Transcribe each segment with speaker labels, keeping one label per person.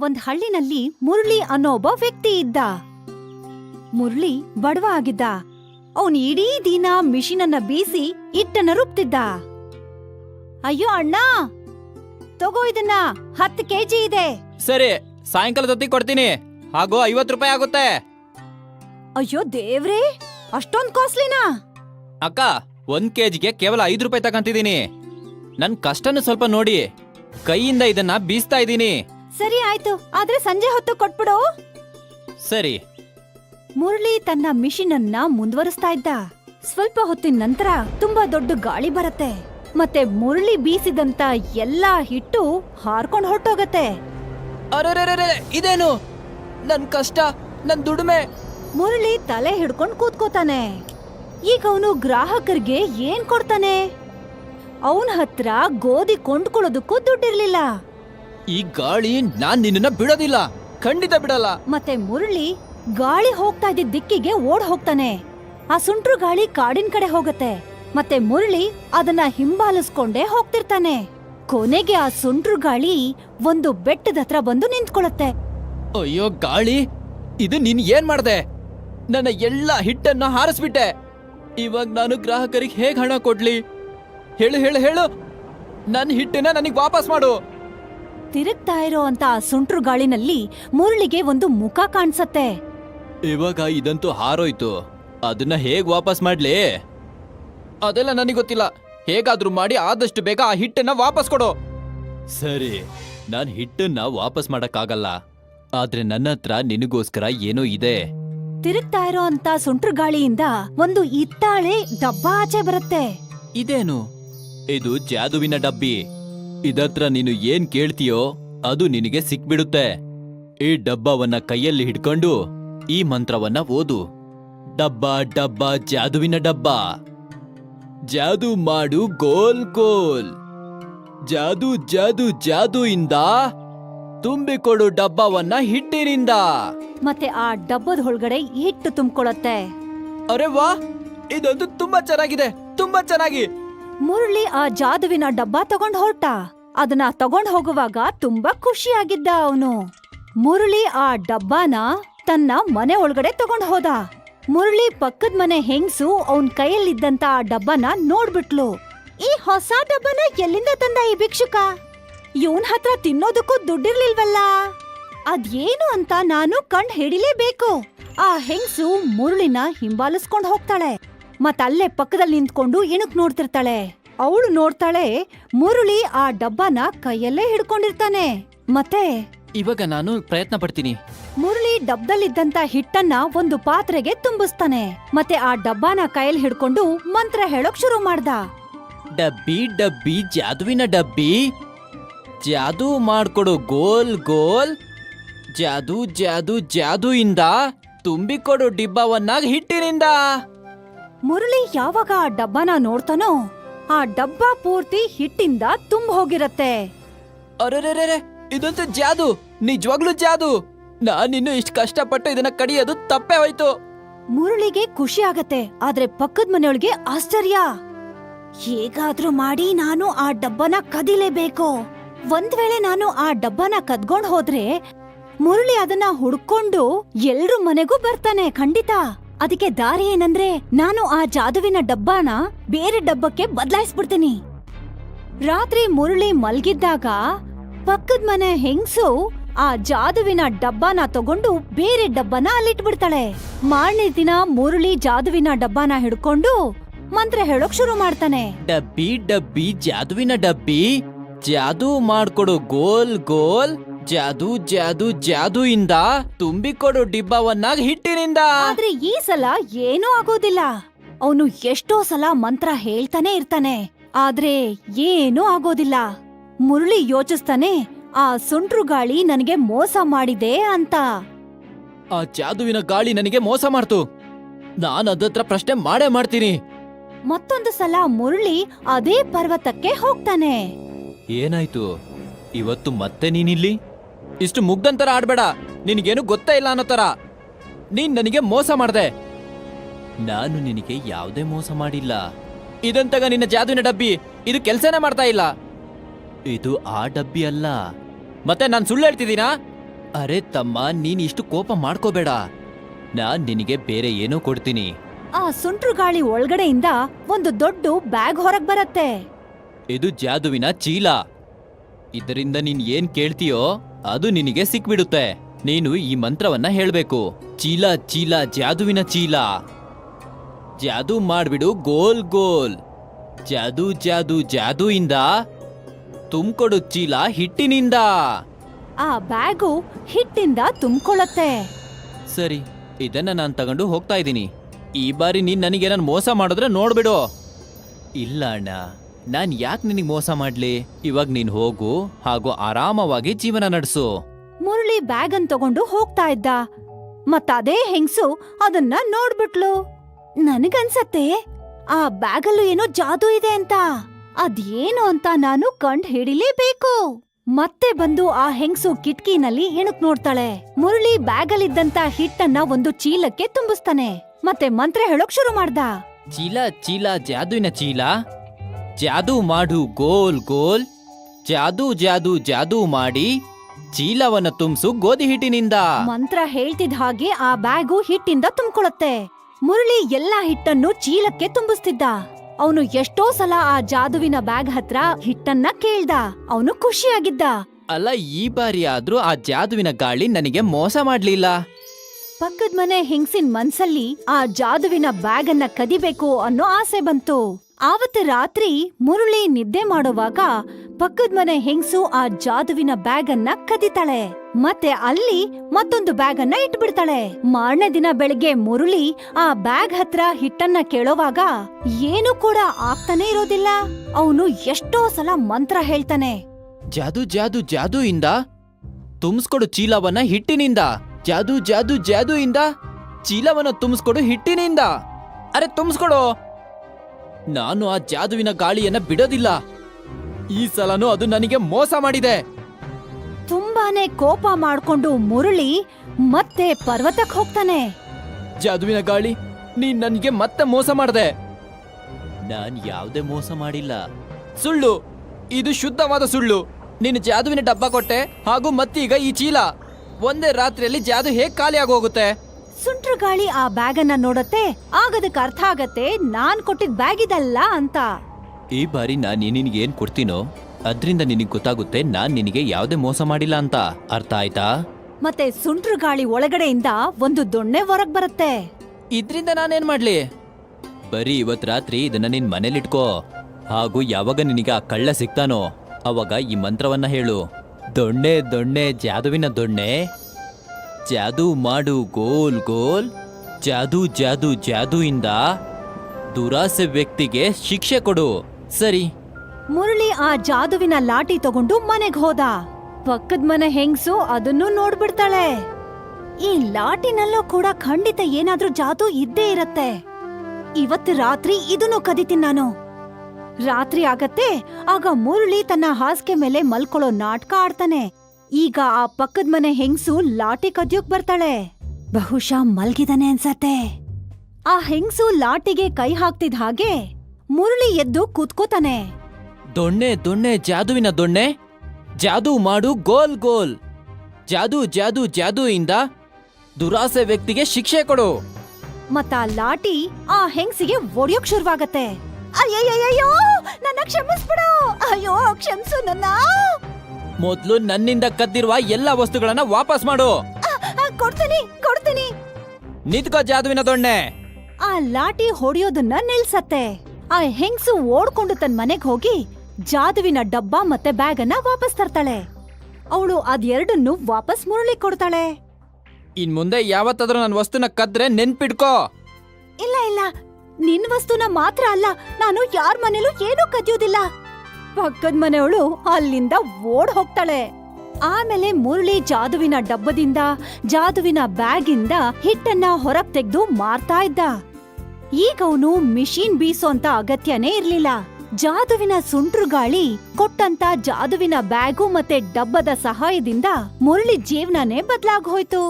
Speaker 1: ಒಂದ್ ಹಳ್ಳಿನಲ್ಲಿ ಮುರಳಿ ಅನ್ನೋ ಒಬ್ಬ ವ್ಯಕ್ತಿ ಇದ್ದ. ಮುರಳಿ ಬಡವ ಆಗಿದ್ದ. ಅವನು ಇಡೀ ದಿನ ಮಿಷಿನನ್ನ ಬೀಸಿ ಹಿಟ್ಟನ್ನ ರುಬ್ತಿದ್ದ. ಅಯ್ಯೋ ಅಣ್ಣ ತಗೋ ಇದನ್ನ ಹತ್ತು ಕೆಜಿ ಇದೆ.
Speaker 2: ಸರಿ ಸಾಯಂಕಾಲದ ಹೊತ್ತಿಗೆ ಕೊಡ್ತೀನಿ. ಹಾಗೂ ಐವತ್ತು ರೂಪಾಯಿ ಆಗುತ್ತೆ.
Speaker 1: ಅಯ್ಯೋ ದೇವ್ರೇ ಅಷ್ಟೊಂದ್ ಕಾಸ್ಟ್ಲಿನಾ
Speaker 2: ಅಕ್ಕ ಒಂದ್ ಕೆಜಿಗೆ ಕೇವಲ ಐದು ರೂಪಾಯಿ ತಗಂತಿದ್ದೀನಿ ನನ್ ಕಷ್ಟನು ಸ್ವಲ್ಪ ನೋಡಿ. ಕೈಯಿಂದ ಇದನ್ನ ಬೀಸ್ತಾ ಇದ್ದೀನಿ.
Speaker 1: ಸರಿ ಆಯ್ತು ಆದ್ರೆ ಸಂಜೆ ಹೊತ್ತು ಕೊಟ್ಬಿಡು.
Speaker 2: ಸರಿ.
Speaker 1: ಮುರಳಿ ತನ್ನ ಮಿಷಿನ್ ಅನ್ನ ಮುಂದುವರಿಸ್ತಾ ಇದ್ದ. ಸ್ವಲ್ಪ ಹೊತ್ತಿನ ನಂತರ ತುಂಬಾ ದೊಡ್ಡ ಗಾಳಿ ಬರತ್ತೆ. ಮತ್ತೆ ಮುರಳಿ ಬೀಸಿದಂತ ಎಲ್ಲಾ ಹಿಟ್ಟು ಹಾರ್ಕೊಂಡು ಹೊರಟೋಗತ್ತೆ.
Speaker 2: ಇದೇನು? ನನ್ ಕಷ್ಟ ನನ್ ದುಡಿಮೆ.
Speaker 1: ಮುರಳಿ ತಲೆ ಹಿಡ್ಕೊಂಡ್ ಕೂತ್ಕೋತಾನೆ. ಈಗ ಅವನು ಗ್ರಾಹಕರಿಗೆ ಏನ್ ಕೊಡ್ತಾನೆ? ಅವನ ಹತ್ರ ಗೋಧಿ ಕೊಂಡ್ಕೊಳ್ಳೋದಕ್ಕೂ ದುಡ್ಡಿರ್ಲಿಲ್ಲ.
Speaker 2: ಈ ಗಾಳಿ ನಾನ್ ನಿನ್ನ ಬಿಡೋದಿಲ್ಲ. ಖಂಡಿತ ಬಿಡಲ್ಲ.
Speaker 1: ಮತ್ತೆ ಮುರಳಿ ಗಾಳಿ ಹೋಗ್ತಾ ಇದ್ದ ದಿಕ್ಕಿಗೆ ಓಡ್ ಹೋಗ್ತಾನೆ. ಆ ಸುಂಟ್ರು ಗಾಳಿ ಕಾಡಿನ ಕಡೆ ಹೋಗತ್ತೆ. ಮತ್ತೆ ಮುರಳಿ ಅದನ್ನ ಹಿಂಬಾಲಿಸ್ಕೊಂಡೇ ಹೋಗ್ತಿರ್ತಾನೆ. ಕೊನೆಗೆ ಆ ಸುಂಟ್ರು ಗಾಳಿ ಒಂದು ಬೆಟ್ಟದ ಹತ್ರ ಬಂದು ನಿಂತ್ಕೊಳತ್ತೆ.
Speaker 2: ಅಯ್ಯೋ ಗಾಳಿ ಇದು ನೀನ್ ಏನ್ ಮಾಡ್ದೆ? ನನ್ನ ಎಲ್ಲ ಹಿಟ್ಟನ್ನ ಹಾರಿಸ್ಬಿಟ್ಟೆ. ಇವಾಗ ನಾನು ಗ್ರಾಹಕರಿಗೆ ಹೇಗ್ ಹಣ ಕೊಡ್ಲಿ? ಹೇಳು ಹೇಳು ಹೇಳು. ನನ್ನ ಹಿಟ್ಟನ್ನ ನನಗ್ ವಾಪಸ್ ಮಾಡು.
Speaker 1: ತಿರುಗ್ತಾ ಇರೋ ಅಂತ ಆ ಸುಂಟ್ರು ಗಾಳಿನಲ್ಲಿ ಮುರಳಿಗೆ ಒಂದು ಮುಖ ಕಾಣಿಸತ್ತೆ.
Speaker 2: ಇವಾಗ ಇದಂತೂ ಹಾರೋಯ್ತು. ಅದನ್ನ ಹೇಗ್ ವಾಪಸ್ ಮಾಡ್ಲಿ? ಅದೆಲ್ಲ ನನಗೆ ಗೊತ್ತಿಲ್ಲ ಹೇಗಾದ್ರೂ ಮಾಡಿ ಆದಷ್ಟು ಬೇಗ ಆ ಹಿಟ್ಟನ್ನ ವಾಪಸ್ ಕೊಡು. ಸರಿ ನಾನ್ ಹಿಟ್ಟನ್ನ ವಾಪಸ್ ಮಾಡಕ್ಕಾಗಲ್ಲ. ಆದ್ರೆ ನನ್ನ ಹತ್ರ ನಿನಗೋಸ್ಕರ ಏನೋ ಇದೆ.
Speaker 1: ತಿರುಗ್ತಾ ಇರೋ ಅಂತ ಸುಂಟ್ರು ಗಾಳಿಯಿಂದ ಒಂದು ಇತ್ತಾಳೆ ಡಬ್ಬ ಆಚೆ ಬರುತ್ತೆ.
Speaker 2: ಇದೇನು? ಇದು ಜಾದುವಿನ ಡಬ್ಬಿ. ಇದತ್ರ ನೀನು ಏನ್ ಕೇಳ್ತೀಯೋ ಅದು ನಿನಗೆ ಸಿಕ್ಬಿಡುತ್ತೆ. ಈ ಡಬ್ಬವನ್ನ ಕೈಯಲ್ಲಿ ಹಿಡ್ಕೊಂಡು ಈ ಮಂತ್ರವನ್ನ ಓದು. ಡಬ್ಬ ಡಬ್ಬ ಜಾದುವಿನ ಡಬ್ಬ. ಜಾದು ಮಾಡು ಗೋಲ್ ಗೋಲ್. ಜಾದು ಜಾದು ಜಾದು ಇಂದ ತುಂಬಿಕೊಡು ಡಬ್ಬವನ್ನ ಹಿಟ್ಟಿನಿಂದ.
Speaker 1: ಮತ್ತೆ ಆ ಡಬ್ಬದ ಒಳಗಡೆ ಹಿಟ್ಟು ತುಂಬಿಕೊಳ್ಳುತ್ತೆ.
Speaker 2: ಅರೆ ವಾ ಇದೊಂದು ತುಂಬಾ ಚೆನ್ನಾಗಿದೆ ತುಂಬಾ ಚೆನ್ನಾಗಿ.
Speaker 1: ಮುರಳಿ ಆ ಜಾದುವಿನ ಡಬ್ಬ ತಗೊಂಡ್ ಹೊರಟ. ಅದನ್ನ ತಗೊಂಡ್ ಹೋಗುವಾಗ ತುಂಬಾ ಖುಷಿಯಾಗಿದ್ದ ಅವನು. ಮುರುಳಿ ಆ ಡಬ್ಬಾನ ತನ್ನ ಮನೆ ಒಳಗಡೆ ತಗೊಂಡ್ ಹೋದ. ಮುರುಳಿ ಪಕ್ಕದ ಮನೆ ಹೆಂಗ್ಸು ಅವನ್ ಕೈಯಲ್ಲಿದ್ದಂತ ಆ ಡಬ್ಬಾನ ನೋಡ್ಬಿಟ್ಲು. ಈ ಹೊಸ ಡಬ್ಬನ ಎಲ್ಲಿಂದ ತಂದ ಈ ಭಿಕ್ಷುಕ? ಇವನ್ ಹತ್ರ ತಿನ್ನೋದಕ್ಕೂ ದುಡ್ಡಿರ್ಲಿಲ್ವಲ್ಲ? ಅದೇನು ಅಂತ ನಾನು ಕಣ್ ಹಿಡಿಲೇಬೇಕು. ಆ ಹೆಂಗ್ಸು ಮುರುಳಿನ ಹಿಂಬಾಲಿಸ್ಕೊಂಡ್ ಹೋಗ್ತಾಳೆ. ಮತ್ತಲ್ಲೇ ಪಕ್ಕದಲ್ಲಿ ನಿಂತ್ಕೊಂಡು ಇಣುಕ್ ನೋಡ್ತಿರ್ತಾಳೆ. ಅವಳು ನೋಡ್ತಾಳೆ ಮುರುಳಿ ಆ ಡಬ್ಬನ ಕೈಯಲ್ಲೇ ಹಿಡ್ಕೊಂಡಿರ್ತಾನೆ. ಮತ್ತೆ?
Speaker 2: ಇವಾಗ ನಾನು ಪ್ರಯತ್ನ ಪಡ್ತೀನಿ.
Speaker 1: ಮುರಳಿ ಡಬ್ದಲ್ಲಿದ್ದಂತ ಹಿಟ್ಟನ್ನ ಒಂದು ಪಾತ್ರೆಗೆ ತುಂಬಿಸ್ತಾನೆ. ಮತ್ತೆ ಆ ಡಬ್ಬಾನ ಕೈಯಲ್ಲಿ ಹಿಡ್ಕೊಂಡು ಮಂತ್ರ ಹೇಳೋಕ್ ಶುರು ಮಾಡ್ದ.
Speaker 2: ಡಬ್ಬಿ ಡಬ್ಬಿ ಜಾದುವಿನ ಡಬ್ಬಿ. ಜಾದು ಮಾಡ್ಕೊಡು ಗೋಲ್ ಗೋಲ್. ಜಾದು ಜಾದು ಜಾದು ಇಂದ ತುಂಬಿಕೊಡು ಡಿಬ್ಬವನ್ನ ಹಿಟ್ಟಿನಿಂದ.
Speaker 1: ಮುರಳಿ ಯಾವಾಗ ಆ ಡಬ್ಬನ ನೋಡ್ತಾನೋ ಆ ಡಬ್ಬ ಪೂರ್ತಿ ಹಿಟ್ಟಿಂದ ತುಂಬ ಹೋಗಿರತ್ತೆ.
Speaker 2: ಅರೆರೆರೆ ಇದಂತೂ ಜಾದು ನಿಜವಾಗ್ಲೂ ಜಾದು. ನಾನಿನ್ನು ಇಷ್ಟು ಕಷ್ಟಪಟ್ಟು ಇದನ್ನ ಕಡಿಯೋದು ತಪ್ಪೇ ಹೋಯ್ತು.
Speaker 1: ಮುರುಳಿಗೆ ಖುಷಿ ಆಗತ್ತೆ ಆದ್ರೆ ಪಕ್ಕದ ಮನೆಯೊಳಗೆ ಆಶ್ಚರ್ಯ. ಹೇಗಾದ್ರೂ ಮಾಡಿ ನಾನು ಆ ಡಬ್ಬನ ಕದಿಲೇಬೇಕು. ಒಂದ್ ವೇಳೆ ನಾನು ಆ ಡಬ್ಬನ ಕದ್ಕೊಂಡ್ ಹೋದ್ರೆ ಮುರಳಿ ಅದನ್ನ ಹುಡ್ಕೊಂಡು ಎಲ್ರ ಮನೆಗೂ ಬರ್ತಾನೆ ಖಂಡಿತ. ಅದಕ್ಕೆ ದಾರಿ ಏನಂದ್ರೆ ನಾನು ಆ ಜಾದುವಿನ ಡಬ್ಬಾನ ಬೇರೆ ಡಬ್ಬಕ್ಕೆ ಬದಲಾಯಿಸ್ಬಿಡ್ತೀನಿ. ರಾತ್ರಿ ಮುರಳಿ ಮಲ್ಗಿದ್ದಾಗ ಪಕ್ಕದ ಮನೆ ಹೆಂಗ್ಸು ಆ ಜಾದುವಿನ ಡಬ್ಬಾನ ತಗೊಂಡು ಬೇರೆ ಡಬ್ಬನ ಅಲ್ಲಿಟ್ಬಿಡ್ತಾಳೆ. ಮಾರನೇ ದಿನ ಮುರುಳಿ ಜಾದುವಿನ ಡಬ್ಬಾನ ಹಿಡ್ಕೊಂಡು ಮಂತ್ರ ಹೇಳೋಕ್ ಶುರು ಮಾಡ್ತಾನೆ.
Speaker 2: ಡಬ್ಬಿ ಡಬ್ಬಿ ಜಾದುವಿನ ಡಬ್ಬಿ? ಜಾದು ಮಾಡ್ಕೊಡು ಗೋಲ್ ಗೋಲ್. ಜಾದು ಜಾದು ಜಾದು ಇಂದ ತುಂಬಿಕೊಡು ಡಿಬ್ಬವನ್ನ ಹಿಟ್ಟಿನಿಂದ.
Speaker 1: ಆದ್ರೆ ಈ ಸಲ ಏನೂ ಆಗೋದಿಲ್ಲ. ಅವನು ಎಷ್ಟೋ ಸಲ ಮಂತ್ರ ಹೇಳ್ತಾನೆ ಇರ್ತಾನೆ. ಆದ್ರೆ ಏನೂ ಆಗೋದಿಲ್ಲ. ಮುರುಳಿ ಯೋಚಿಸ್ತಾನೆ ಆ ಸುಂಟ್ರು ಗಾಳಿ ನನಗೆ ಮೋಸ ಮಾಡಿದೆ ಅಂತ.
Speaker 2: ಆ ಜಾದುವಿನ ಗಾಳಿ ನನಗೆ ಮೋಸ ಮಾಡ್ತು. ನಾನು ಅದತ್ರ ಪ್ರಶ್ನೆ ಮಾಡೇ ಮಾಡ್ತೀನಿ.
Speaker 1: ಮತ್ತೊಂದು ಸಲ ಮುರುಳಿ ಅದೇ ಪರ್ವತಕ್ಕೆ ಹೋಗ್ತಾನೆ.
Speaker 2: ಏನಾಯ್ತು? ಇವತ್ತು ಮತ್ತೆ ನೀನಿಲ್ಲಿ? ಇಷ್ಟು ಮುಗ್ದಂತರ ಆಡ್ಬೇಡ. ನಿನಗೇನು ಗೊತ್ತೇ ಇಲ್ಲ ಅನ್ನೋ ತರ. ನೀನ್ ನನಗೆ ಮೋಸ ಮಾಡ್ದೆ. ನಾನು ನಿನಗೆ ಯಾವುದೇ ಮೋಸ ಮಾಡಿಲ್ಲ. ಇದಂತಾಗ ನಿನ್ನ ಜಾದುವಿನ ಡಬ್ಬಿ ಇದು ಕೆಲಸನೇ ಮಾಡ್ತಾ ಇಲ್ಲ. ಇದು ಆ ಡಬ್ಬಿ ಅಲ್ಲ. ಮತ್ತೆ ನಾನು ಸುಳ್ಳು ಹೇಳ್ತಿದ್ದೀನಾ? ಅರೆ ತಮ್ಮ ನೀನ್ ಇಷ್ಟು ಕೋಪ ಮಾಡ್ಕೋಬೇಡ. ನಾನ್ ನಿನಗೆ ಬೇರೆ ಏನೋ ಕೊಡ್ತೀನಿ.
Speaker 1: ಆ ಸುಂಟ್ರು ಗಾಳಿ ಒಳಗಡೆಯಿಂದ ಒಂದು ದೊಡ್ಡ ಬ್ಯಾಗ್ ಹೊರಗ್ ಬರತ್ತೆ.
Speaker 2: ಇದು ಜಾದುವಿನ ಚೀಲ. ಇದರಿಂದ ನೀನ್ ಏನ್ ಕೇಳ್ತೀಯೋ? ಅದು ನಿನಗೆ ಸಿಕ್ಬಿಡುತ್ತೆ. ನೀನು ಈ ಮಂತ್ರವನ್ನ ಹೇಳ್ಬೇಕು. ಚೀಲ ಚೀಲ ಜಾದುವಿನ ಚೀಲ. ಜಾದು ಮಾಡ್ಬಿಡು ಗೋಲ್ ಗೋಲ್. ಜಾದು ಜಾದು ಇಂದ ತುಂಬಿಕೊಡು ಚೀಲ ಹಿಟ್ಟಿನಿಂದ.
Speaker 1: ಆ ಬ್ಯಾಗು ಹಿಟ್ಟಿಂದ ತುಂಬಿಕೊಳ್ಳುತ್ತೆ.
Speaker 2: ಸರಿ ಇದನ್ನ ನಾನು ತಗೊಂಡು ಹೋಗ್ತಾ ಇದ್ದೀನಿ. ಈ ಬಾರಿ ನೀನ್ ನನಗೆ ನಾನು ಮೋಸ ಮಾಡಿದ್ರೆ ನೋಡ್ಬಿಡು. ಇಲ್ಲ ಅಣ್ಣ ನಾನ್ ಯಾಕೆ ನಿನಗೆ ಮೋಸ ಮಾಡ್ಲಿ? ಇವಾಗ ನೀನ್ ಹೋಗು ಹಾಗೂ ಆರಾಮವಾಗಿ ಜೀವನ ನಡೆಸು.
Speaker 1: ಮುರಳಿ ಬ್ಯಾಗ್ ಅನ್ ತಗೊಂಡು ಹೋಗ್ತಾ ಇದ್ದ. ಮತ್ತ ಅದೇ ಹೆಂಗ್ಸು ಅದನ್ನ ನೋಡ್ಬಿಟ್ಲು. ನನಗನ್ಸತ್ತೆ ಆ ಬ್ಯಾಗಲ್ಲೂ ಏನೋ ಜಾದೂ ಇದೆ ಅಂತ. ಅದೇನು ಅಂತ ನಾನು ಕಂಡ್ ಹಿಡಿಲೇಬೇಕು. ಮತ್ತೆ ಬಂದು ಆ ಹೆಂಗ್ಸು ಕಿಟಕಿನಲ್ಲಿ ಇಣುಕ್ ನೋಡ್ತಾಳೆ. ಮುರಳಿ ಬ್ಯಾಗಲ್ಲಿದ್ದಂತ ಹಿಟ್ಟನ್ನ ಒಂದು ಚೀಲಕ್ಕೆ ತುಂಬಿಸ್ತಾನೆ. ಮತ್ತೆ ಮಂತ್ರ ಹೇಳೋಕ್ ಶುರು ಮಾಡ್ದ.
Speaker 2: ಚೀಲ ಚೀಲ ಜಾದುವಿನ ಚೀಲ? ಜಾದು ಮಾಡು ಗೋಲ್ ಗೋಲ್. ಜಾದು ಜಾದು ಜಾದು ಮಾಡಿ ಚೀಲವನ್ನ ತುಂಬಿಸು ಗೋಧಿ ಹಿಟ್ಟಿನಿಂದ.
Speaker 1: ಮಂತ್ರ ಹೇಳ್ತಿದ್ ಹಾಗೆ ಆ ಬ್ಯಾಗು ಹಿಟ್ಟಿಂದ ತುಂಬಿಕೊಳ್ಳುತ್ತೆ. ಮುರಳಿ ಎಲ್ಲಾ ಹಿಟ್ಟನ್ನು ಚೀಲಕ್ಕೆ ತುಂಬಿಸ್ತಿದ್ದ. ಅವನು ಎಷ್ಟೋ ಸಲ ಆ ಜಾದುವಿನ ಬ್ಯಾಗ್ ಹತ್ರ ಹಿಟ್ಟನ್ನ ಕೇಳ್ದ. ಅವನು ಖುಷಿಯಾಗಿದ್ದ.
Speaker 2: ಅಲ್ಲ ಈ ಬಾರಿ ಆದ್ರೂ ಆ ಜಾದುವಿನ ಗಾಳಿ ನನಗೆ ಮೋಸ ಮಾಡ್ಲಿಲ್ಲ.
Speaker 1: ಪಕ್ಕದ ಮನೆ ಹೆಂಗ್ಸಿನ್ ಮನ್ಸಲ್ಲಿ ಆ ಜಾದುವಿನ ಬ್ಯಾಗ್ ಅನ್ನ ಕದಿಬೇಕು ಅನ್ನೋ ಆಸೆ ಬಂತು. ಆವತ್ತು ರಾತ್ರಿ ಮುರುಳಿ ನಿದ್ದೆ ಮಾಡುವಾಗ ಪಕ್ಕದ ಮನೆ ಹೆಂಗ್ಸು ಆ ಜಾದುವಿನ ಬ್ಯಾಗ್ ಅನ್ನ ಕದಿತಾಳೆ. ಮತ್ತೆ ಅಲ್ಲಿ ಮತ್ತೊಂದು ಬ್ಯಾಗ್ ಅನ್ನ ಇಟ್ಬಿಡ್ತಾಳೆ. ಮಾರನೇ ದಿನ ಬೆಳಿಗ್ಗೆ ಮುರುಳಿ ಆ ಬ್ಯಾಗ್ ಹತ್ರ ಹಿಟ್ಟನ್ನ ಕೇಳೋವಾಗ ಏನು ಕೂಡ ಆಗ್ತಾನೆ ಇರೋದಿಲ್ಲ. ಅವನು ಎಷ್ಟೋ ಸಲ ಮಂತ್ರ ಹೇಳ್ತಾನೆ.
Speaker 2: ಜಾದು ಜಾದು ಜಾದು ಇಂದ. ತುಂಬಿಸ್ಕೊಡು ಚೀಲವನ್ನ ಹಿಟ್ಟಿನಿಂದ. ಜಾದು ಜಾದು ಜಾದು ಇಂದ. ಚೀಲವನ್ನ ತುಂಬಿಸ್ಕೊಡು ಹಿಟ್ಟಿನಿಂದ. ಅರೆ, ತುಂಬಿಸ್ಕೊಡು. ನಾನು ಆ ಜಾದುವಿನ ಗಾಳಿಯನ್ನ ಬಿಡೋದಿಲ್ಲ. ಈ ಸಲನೂ ಅದು ನನಗೆ ಮೋಸ ಮಾಡಿದೆ.
Speaker 1: ತುಂಬಾನೇ ಕೋಪ ಮಾಡ್ಕೊಂಡು ಮುರುಳಿ ಮತ್ತೆ ಪರ್ವತಕ್ಕೆ ಹೋಗ್ತಾನೆ.
Speaker 2: ಜಾದುವಿನ ಗಾಳಿ ನೀನ್ ನನಗೆ ಮತ್ತೆ ಮೋಸ ಮಾಡಿದೆ. ನಾನ್ ಯಾವುದೇ ಮೋಸ ಮಾಡಿಲ್ಲ. ಸುಳ್ಳು ಇದು ಶುದ್ಧವಾದ ಸುಳ್ಳು. ನೀನು ಜಾದುವಿನ ಡಬ್ಬ ಕೊಟ್ಟೆ ಹಾಗೂ ಮತ್ತೀಗ ಈ ಚೀಲ. ಒಂದೇ ರಾತ್ರಿಯಲ್ಲಿ ಜಾದು ಹೇಗೆ ಖಾಲಿ ಆಗೋಗುತ್ತೆ?
Speaker 1: ಸುಂಟ್ರ ಗಾಳಿ ಆ ಬ್ಯಾಗ್ ಅನ್ನ ನೋಡತ್ತೆ ಆಗದಕ್ ಅರ್ಥ ಆಗತ್ತೆ ನಾನ್ ಕೊಟ್ಟಿದ್ ಬ್ಯಾಗ್ ಇದಲ್ಲ ಅಂತ.
Speaker 2: ಈ ಬಾರಿ ನಾನು ನಿನಗೆ ಏನ್ ಕೊಡ್ತೀನೋ ಅದ್ರಿಂದ ನಿನಗೆ ಗೊತ್ತಾಗುತ್ತೆ ನಾನ್ ನಿನಗೆ ಯಾವುದೇ ಮೋಸ ಮಾಡಿಲ್ಲ ಅಂತ. ಅರ್ಥ ಆಯ್ತಾ?
Speaker 1: ಮತ್ತೆ ಸುಂಟ್ರ ಗಾಳಿ ಒಳಗಡೆಯಿಂದ ಒಂದು ದೊಣ್ಣೆ ಹೊರಗ್ ಬರುತ್ತೆ.
Speaker 2: ಇದ್ರಿಂದ ನಾನೇನ್ ಮಾಡ್ಲಿ? ಬರೀ ಇವತ್ ರಾತ್ರಿ ಇದನ್ನ ನಿನ್ ಮನೇಲಿಟ್ಕೋ ಹಾಗೂ ಯಾವಾಗ ನಿನಗೆ ಆ ಕಳ್ಳ ಸಿಗ್ತಾನೋ ಅವಾಗ ಈ ಮಂತ್ರವನ್ನ ಹೇಳು. ದೊಣ್ಣೆ ದೊಣ್ಣೆ ಜಾದುವಿನ ದೊಣ್ಣೆ. ಜಾದು ಮಾಡು ಗೋಲ್ ಗೋಲ್. ಜಾದು ಜಾದು ಜಾದುಯಿಂದ ದುರಾಸೆ ವ್ಯಕ್ತಿಗೆ ಶಿಕ್ಷೆ ಕೊಡು. ಸರಿ.
Speaker 1: ಮುರಳಿ ಆ ಜಾದುವಿನ ಲಾಟಿ ತಗೊಂಡು ಮನೆಗ್ ಹೋದ. ಪಕ್ಕದ ಮನೆ ಹೆಂಗ್ಸು ಅದನ್ನು ನೋಡ್ಬಿಡ್ತಾಳೆ. ಈ ಲಾಟಿನಲ್ಲೂ ಕೂಡ ಖಂಡಿತ ಏನಾದ್ರೂ ಜಾದು ಇದ್ದೇ ಇರತ್ತೆ. ಇವತ್ತು ರಾತ್ರಿ ಇದನ್ನು ಕದಿತೀನಿ ನಾನು. ರಾತ್ರಿ ಆಗತ್ತೆ, ಆಗ ಮುರಳಿ ತನ್ನ ಹಾಸಿಗೆ ಮೇಲೆ ಮಲ್ಕೊಳ್ಳೋ ನಾಟಕ ಆಡ್ತಾನೆ. ಈಗ ಆ ಪಕ್ಕದ ಮನೆ ಹೆಂಗ್ಸು ಲಾಟಿ ಕದ್ಯೋಕ್ ಬರ್ತಾಳೆ. ಬಹುಶಃ ಮಲ್ಗಿದಾನೆ ಅನ್ಸತ್ತೆ. ಆ ಹೆಂಗ್ಸು ಲಾಟಿಗೆ ಕೈ ಹಾಕ್ತಿದ್ ಹಾಗೆ ಮುರಳಿ ಎದ್ದು ಕೂತ್ಕೋತಾನೆ.
Speaker 2: ದೊಣ್ಣೆ ದೊಣ್ಣೆ ಜಾದುವಿನ ದೊಣ್ಣೆ. ಜಾದು ಮಾಡು ಗೋಲ್ ಗೋಲ್. ಜಾದು ಜಾದು ಜಾದು ಇಂದ ದುರಾಸೆ ವ್ಯಕ್ತಿಗೆ ಶಿಕ್ಷೆ ಕೊಡು.
Speaker 1: ಮತ್ತ ಲಾಟಿ ಆ ಹೆಂಗ್ಸಿಗೆ ಒಡೆಯೋಕ್ ಶುರುವಾಗತ್ತೆ. ಅಯ್ಯಯ್ಯಯ್ಯೋ ನನ್ನ ಕ್ಷಮಿಸ್ಬಿಡು. ಅಯ್ಯೋ ಕ್ಷಮಿಸು ನನ್ನ.
Speaker 2: ಮೊದ್ಲು ನನ್ನಿಂದ ಕದ್ದಿರುವ ಎಲ್ಲ ವಸ್ತುಗಳನ್ನ ವಾಪಸ್ ಮಾಡು.
Speaker 1: ಕೊಡ್ತೀನಿ ಕೊಡ್ತೀನಿ.
Speaker 2: ನಿಂತ್ಕೋ ಜಾದುವಿನ ದೊಣ್ಣೆ.
Speaker 1: ಆ ಲಾಟಿ ಹೊಡೆಯೋದನ್ನ ನಿಲ್ಸತ್ತೆ. ಆ ಹೆಂಗ್ಸು ಓಡ್ಕೊಂಡು ತನ್ ಮನೆಗ್ ಹೋಗಿ ಜಾದುವಿನ ಡಬ್ಬ ಮತ್ತೆ ಬ್ಯಾಗ್ ಅನ್ನ ವಾಪಸ್ ತರ್ತಾಳೆ. ಅವಳು ಅದೆರಡನ್ನು ವಾಪಸ್ ಮುರಳಿ ಕೊಡ್ತಾಳೆ.
Speaker 2: ಇನ್ ಮುಂದೆ ಯಾವತ್ತಾದ್ರೂ ನನ್ನ ವಸ್ತುನ ಕದ್ರೆ ನೆನ್ಪಿಡ್ಕೋ
Speaker 1: ಇಲ್ಲ ಇಲ್ಲ. ನಿನ್ ವಸ್ತುನ ಮಾತ್ರ ಅಲ್ಲ ನಾನು ಯಾರ್ ಮನೇಲೂ ಏನೂ ಕದಿಯೋದಿಲ್ಲ. ಪಕ್ಕದ ಮನೆಯವಳು ಅಲ್ಲಿಂದ ಓಡ್ ಹೋಗ್ತಾಳೆ. ಆಮೇಲೆ ಮುರಳಿ ಜಾದುವಿನ ಡಬ್ಬದಿಂದ, ಜಾದುವಿನ ಬ್ಯಾಗಿಂದ ಹಿಟ್ಟನ್ನ ಹೊರಗ್ ತೆಗೆದು ಮಾರ್ತಾ ಇದ್ದ. ಈಗ ಅವನು ಮಿಷಿನ್ ಬೀಸೋಂತ ಅಗತ್ಯನೇ ಇರ್ಲಿಲ್ಲ. ಜಾದುವಿನ ಸುಂಟ್ರು ಗಾಳಿ ಕೊಟ್ಟಂತ ಜಾದುವಿನ ಬ್ಯಾಗು ಮತ್ತೆ ಡಬ್ಬದ ಸಹಾಯದಿಂದ ಮುರಳಿ ಜೀವನನೇ ಬದ್ಲಾಗ್ ಹೋಯ್ತು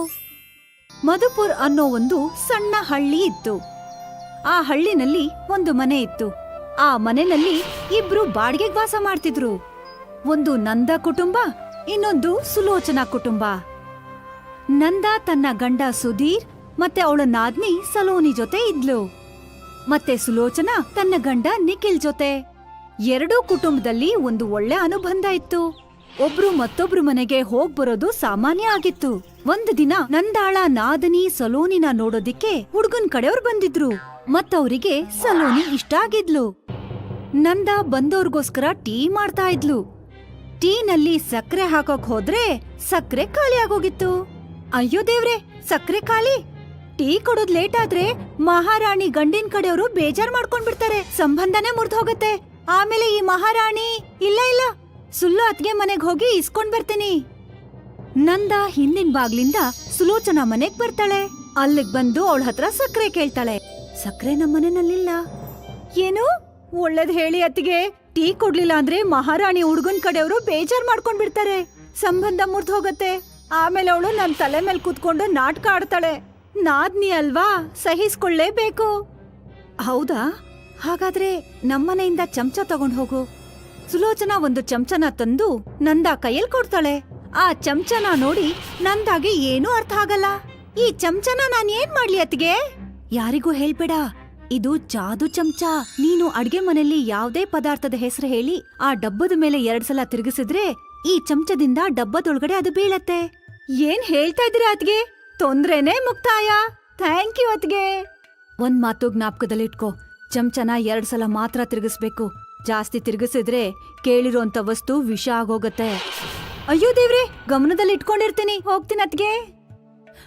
Speaker 1: ಮಧುಪುರ್ ಅನ್ನೋ ಒಂದು ಸಣ್ಣ ಹಳ್ಳಿ ಇತ್ತು. ಆ ಹಳ್ಳಿನಲ್ಲಿ ಒಂದು ಮನೆ ಇತ್ತು. ಆ ಮನೆಯಲ್ಲಿ ಇಬ್ರು ಬಾಡಿಗೆಗ್ ವಾಸ ಮಾಡ್ತಿದ್ರು. ಒಂದು ನಂದ ಕುಟುಂಬ, ಇನ್ನೊಂದು ಸುಲೋಚನಾ ಕುಟುಂಬ. ನಂದ ತನ್ನ ಗಂಡ ಸುಧೀರ್ ಮತ್ತೆ ಅವಳ ನಾದ್ನಿ ಸಲೋನಿ ಜೊತೆ ಇದ್ಲು. ಮತ್ತೆ ಸುಲೋಚನಾ ತನ್ನ ಗಂಡ ನಿಖಿಲ್ ಜೊತೆ. ಎರಡೂ ಕುಟುಂಬದಲ್ಲಿ ಒಂದು ಒಳ್ಳೆ ಅನುಬಂಧ ಇತ್ತು. ಒಬ್ರು ಮತ್ತೊಬ್ರು ಮನೆಗೆ ಹೋಗ್ ಬರೋದು ಸಾಮಾನ್ಯ ಆಗಿತ್ತು. ಒಂದು ದಿನ ನಂದಾಳ ನಾದನಿ ಸಲೋನಿನ ನೋಡೋದಿಕ್ಕೆ ಹುಡುಗನ್ ಕಡೆಯವ್ರು ಬಂದಿದ್ರು. ಮತ್ತವ್ರಿಗೆ ಸಲೋನಿ ಇಷ್ಟ ಆಗಿದ್ಲು. ನಂದ ಬಂದವ್ರಿಗೋಸ್ಕರ ಟೀ ಮಾಡ್ತಾ ಇದ್ಲು. ಟೀನಲ್ಲಿ ಸಕ್ಕರೆ ಹಾಕೋಕ್ ಹೋದ್ರೆ ಸಕ್ಕರೆ ಖಾಲಿ ಆಗೋಗಿತ್ತು. ಅಯ್ಯೋ ದೇವ್ರೆ, ಸಕ್ಕರೆ ಖಾಲಿ? ಟೀ ಕೊಡೋದ್ ಲೇಟ್ ಆದ್ರೆ ಮಹಾರಾಣಿ ಗಂಡಿನ ಕಡೆಯವರು ಬೇಜಾರ್ ಮಾಡ್ಕೊಂಡ್ಬಿಡ್ತಾರೆ. ಸಂಬಂಧನೇ ಮುರ್ದ್ ಹೋಗುತ್ತೆ. ಆಮೇಲೆ ಈ ಮಹಾರಾಣಿ ಇಲ್ಲ ಇಲ್ಲ. ಸುಲ್ಲು ಅತ್ಗೆ ಮನೆಗ್ ಹೋಗಿ ಇಸ್ಕೊಂಡ್ ಬರ್ತೀನಿ. ನಂದ ಹಿಂದಿನ ಬಾಗ್ಲಿಂದ ಸುಲೋಚನಾ ಮನೆಗ್ ಬರ್ತಾಳೆ. ಅಲ್ಲಿಗ್ ಬಂದು ಅವಳ ಹತ್ರ ಸಕ್ಕರೆ ಕೇಳ್ತಾಳೆ. ಸಕ್ಕರೆ ನಮ್ಮನೆನಲ್ಲಿಲ್ಲ. ಏನು? ಒಳ್ಳೇದ್ ಹೇಳಿ ಅತ್ತಿಗೆ. ಟೀ ಕೊಡ್ಲಿಲ್ಲ ಅಂದ್ರೆ ಮಹಾರಾಣಿ ಹುಡುಗನ್ ಕಡೆಯವರು ಬೇಜಾರ್ ಮಾಡ್ಕೊಂಡ್ ಬಿಡ್ತಾರೆ. ಸಂಬಂಧ ಮುರ್ದ್ ಹೋಗತ್ತೆ. ಆಮೇಲೆ ಅವಳು ನನ್ ತಲೆ ಮೇಲೆ ಕೂತ್ಕೊಂಡು ನಾಟಕ ಆಡ್ತಾಳೆ. ನಾದ್ನಿ ಅಲ್ವಾ? ಸಹಿಸ್ಕೊಳ್ಳೇಬೇಕು. ಹೌದಾ? ಹಾಗಾದ್ರೆ ನಮ್ಮನೆಯಿಂದ ಚಮಚ ತಗೊಂಡ್ ಹೋಗು. ಸುಲೋಚನಾ ಒಂದು ಚಮಚನ ತಂದು ನಂದ ಕೈಯಲ್ಲಿ ಕೊಡ್ತಾಳೆ. ಆ ಚಮಚನ ನೋಡಿ ನಂದಾಗೆ ಏನೂ ಅರ್ಥ ಆಗಲ್ಲ. ಈ ಚಮಚನ ನಾನು ಏನ್ ಮಾಡ್ಲಿ ಅತ್ತಿಗೆ? ಯಾರಿಗೂ ಹೇಳ್ಬೇಡ. ಇದು ಜಾದು ಚಮಚ. ನೀನು ಅಡ್ಗೆ ಮನೆಯಲ್ಲಿ ಯಾವ್ದೇ ಪದಾರ್ಥದ ಹೆಸರು ಹೇಳಿ, ಆ ಡಬ್ಬದ ಮೇಲೆ ಎರಡ್ ಸಲ ತಿರುಗಿಸಿದ್ರೆ ಈ ಚಮಚದಿಂದ ಡಬ್ಬದೊಳಗಡೆ ಅದು ಬೀಳತ್ತೆ. ಏನ್ ಹೇಳ್ತಾ ಇದ್ರಿ ಅದ್ಗೆ ತೊಂದ್ರೆನೇ ಮುಕ್ತಾಯ. ಥ್ಯಾಂಕ್ ಯು ಅದ್ಗೆ ಒಂದ್ ಮಾತು ಜ್ಞಾಪಕದಲ್ಲಿಟ್ಕೋ ಚಮಚನ ಎರಡ್ ಸಲ ಮಾತ್ರ ತಿರುಗಿಸ್ಬೇಕು. ಜಾಸ್ತಿ ತಿರುಗಿಸಿದ್ರೆ ಕೇಳಿರೋಂತ ವಸ್ತು ವಿಷ ಆಗೋಗತ್ತೆ. ಅಯ್ಯೋ ದೇವ್ರೆ, ಗಮನದಲ್ಲಿ ಇಟ್ಕೊಂಡಿರ್ತೀನಿ. ಹೋಗ್ತೀನಿ ಅದ್ಗೆ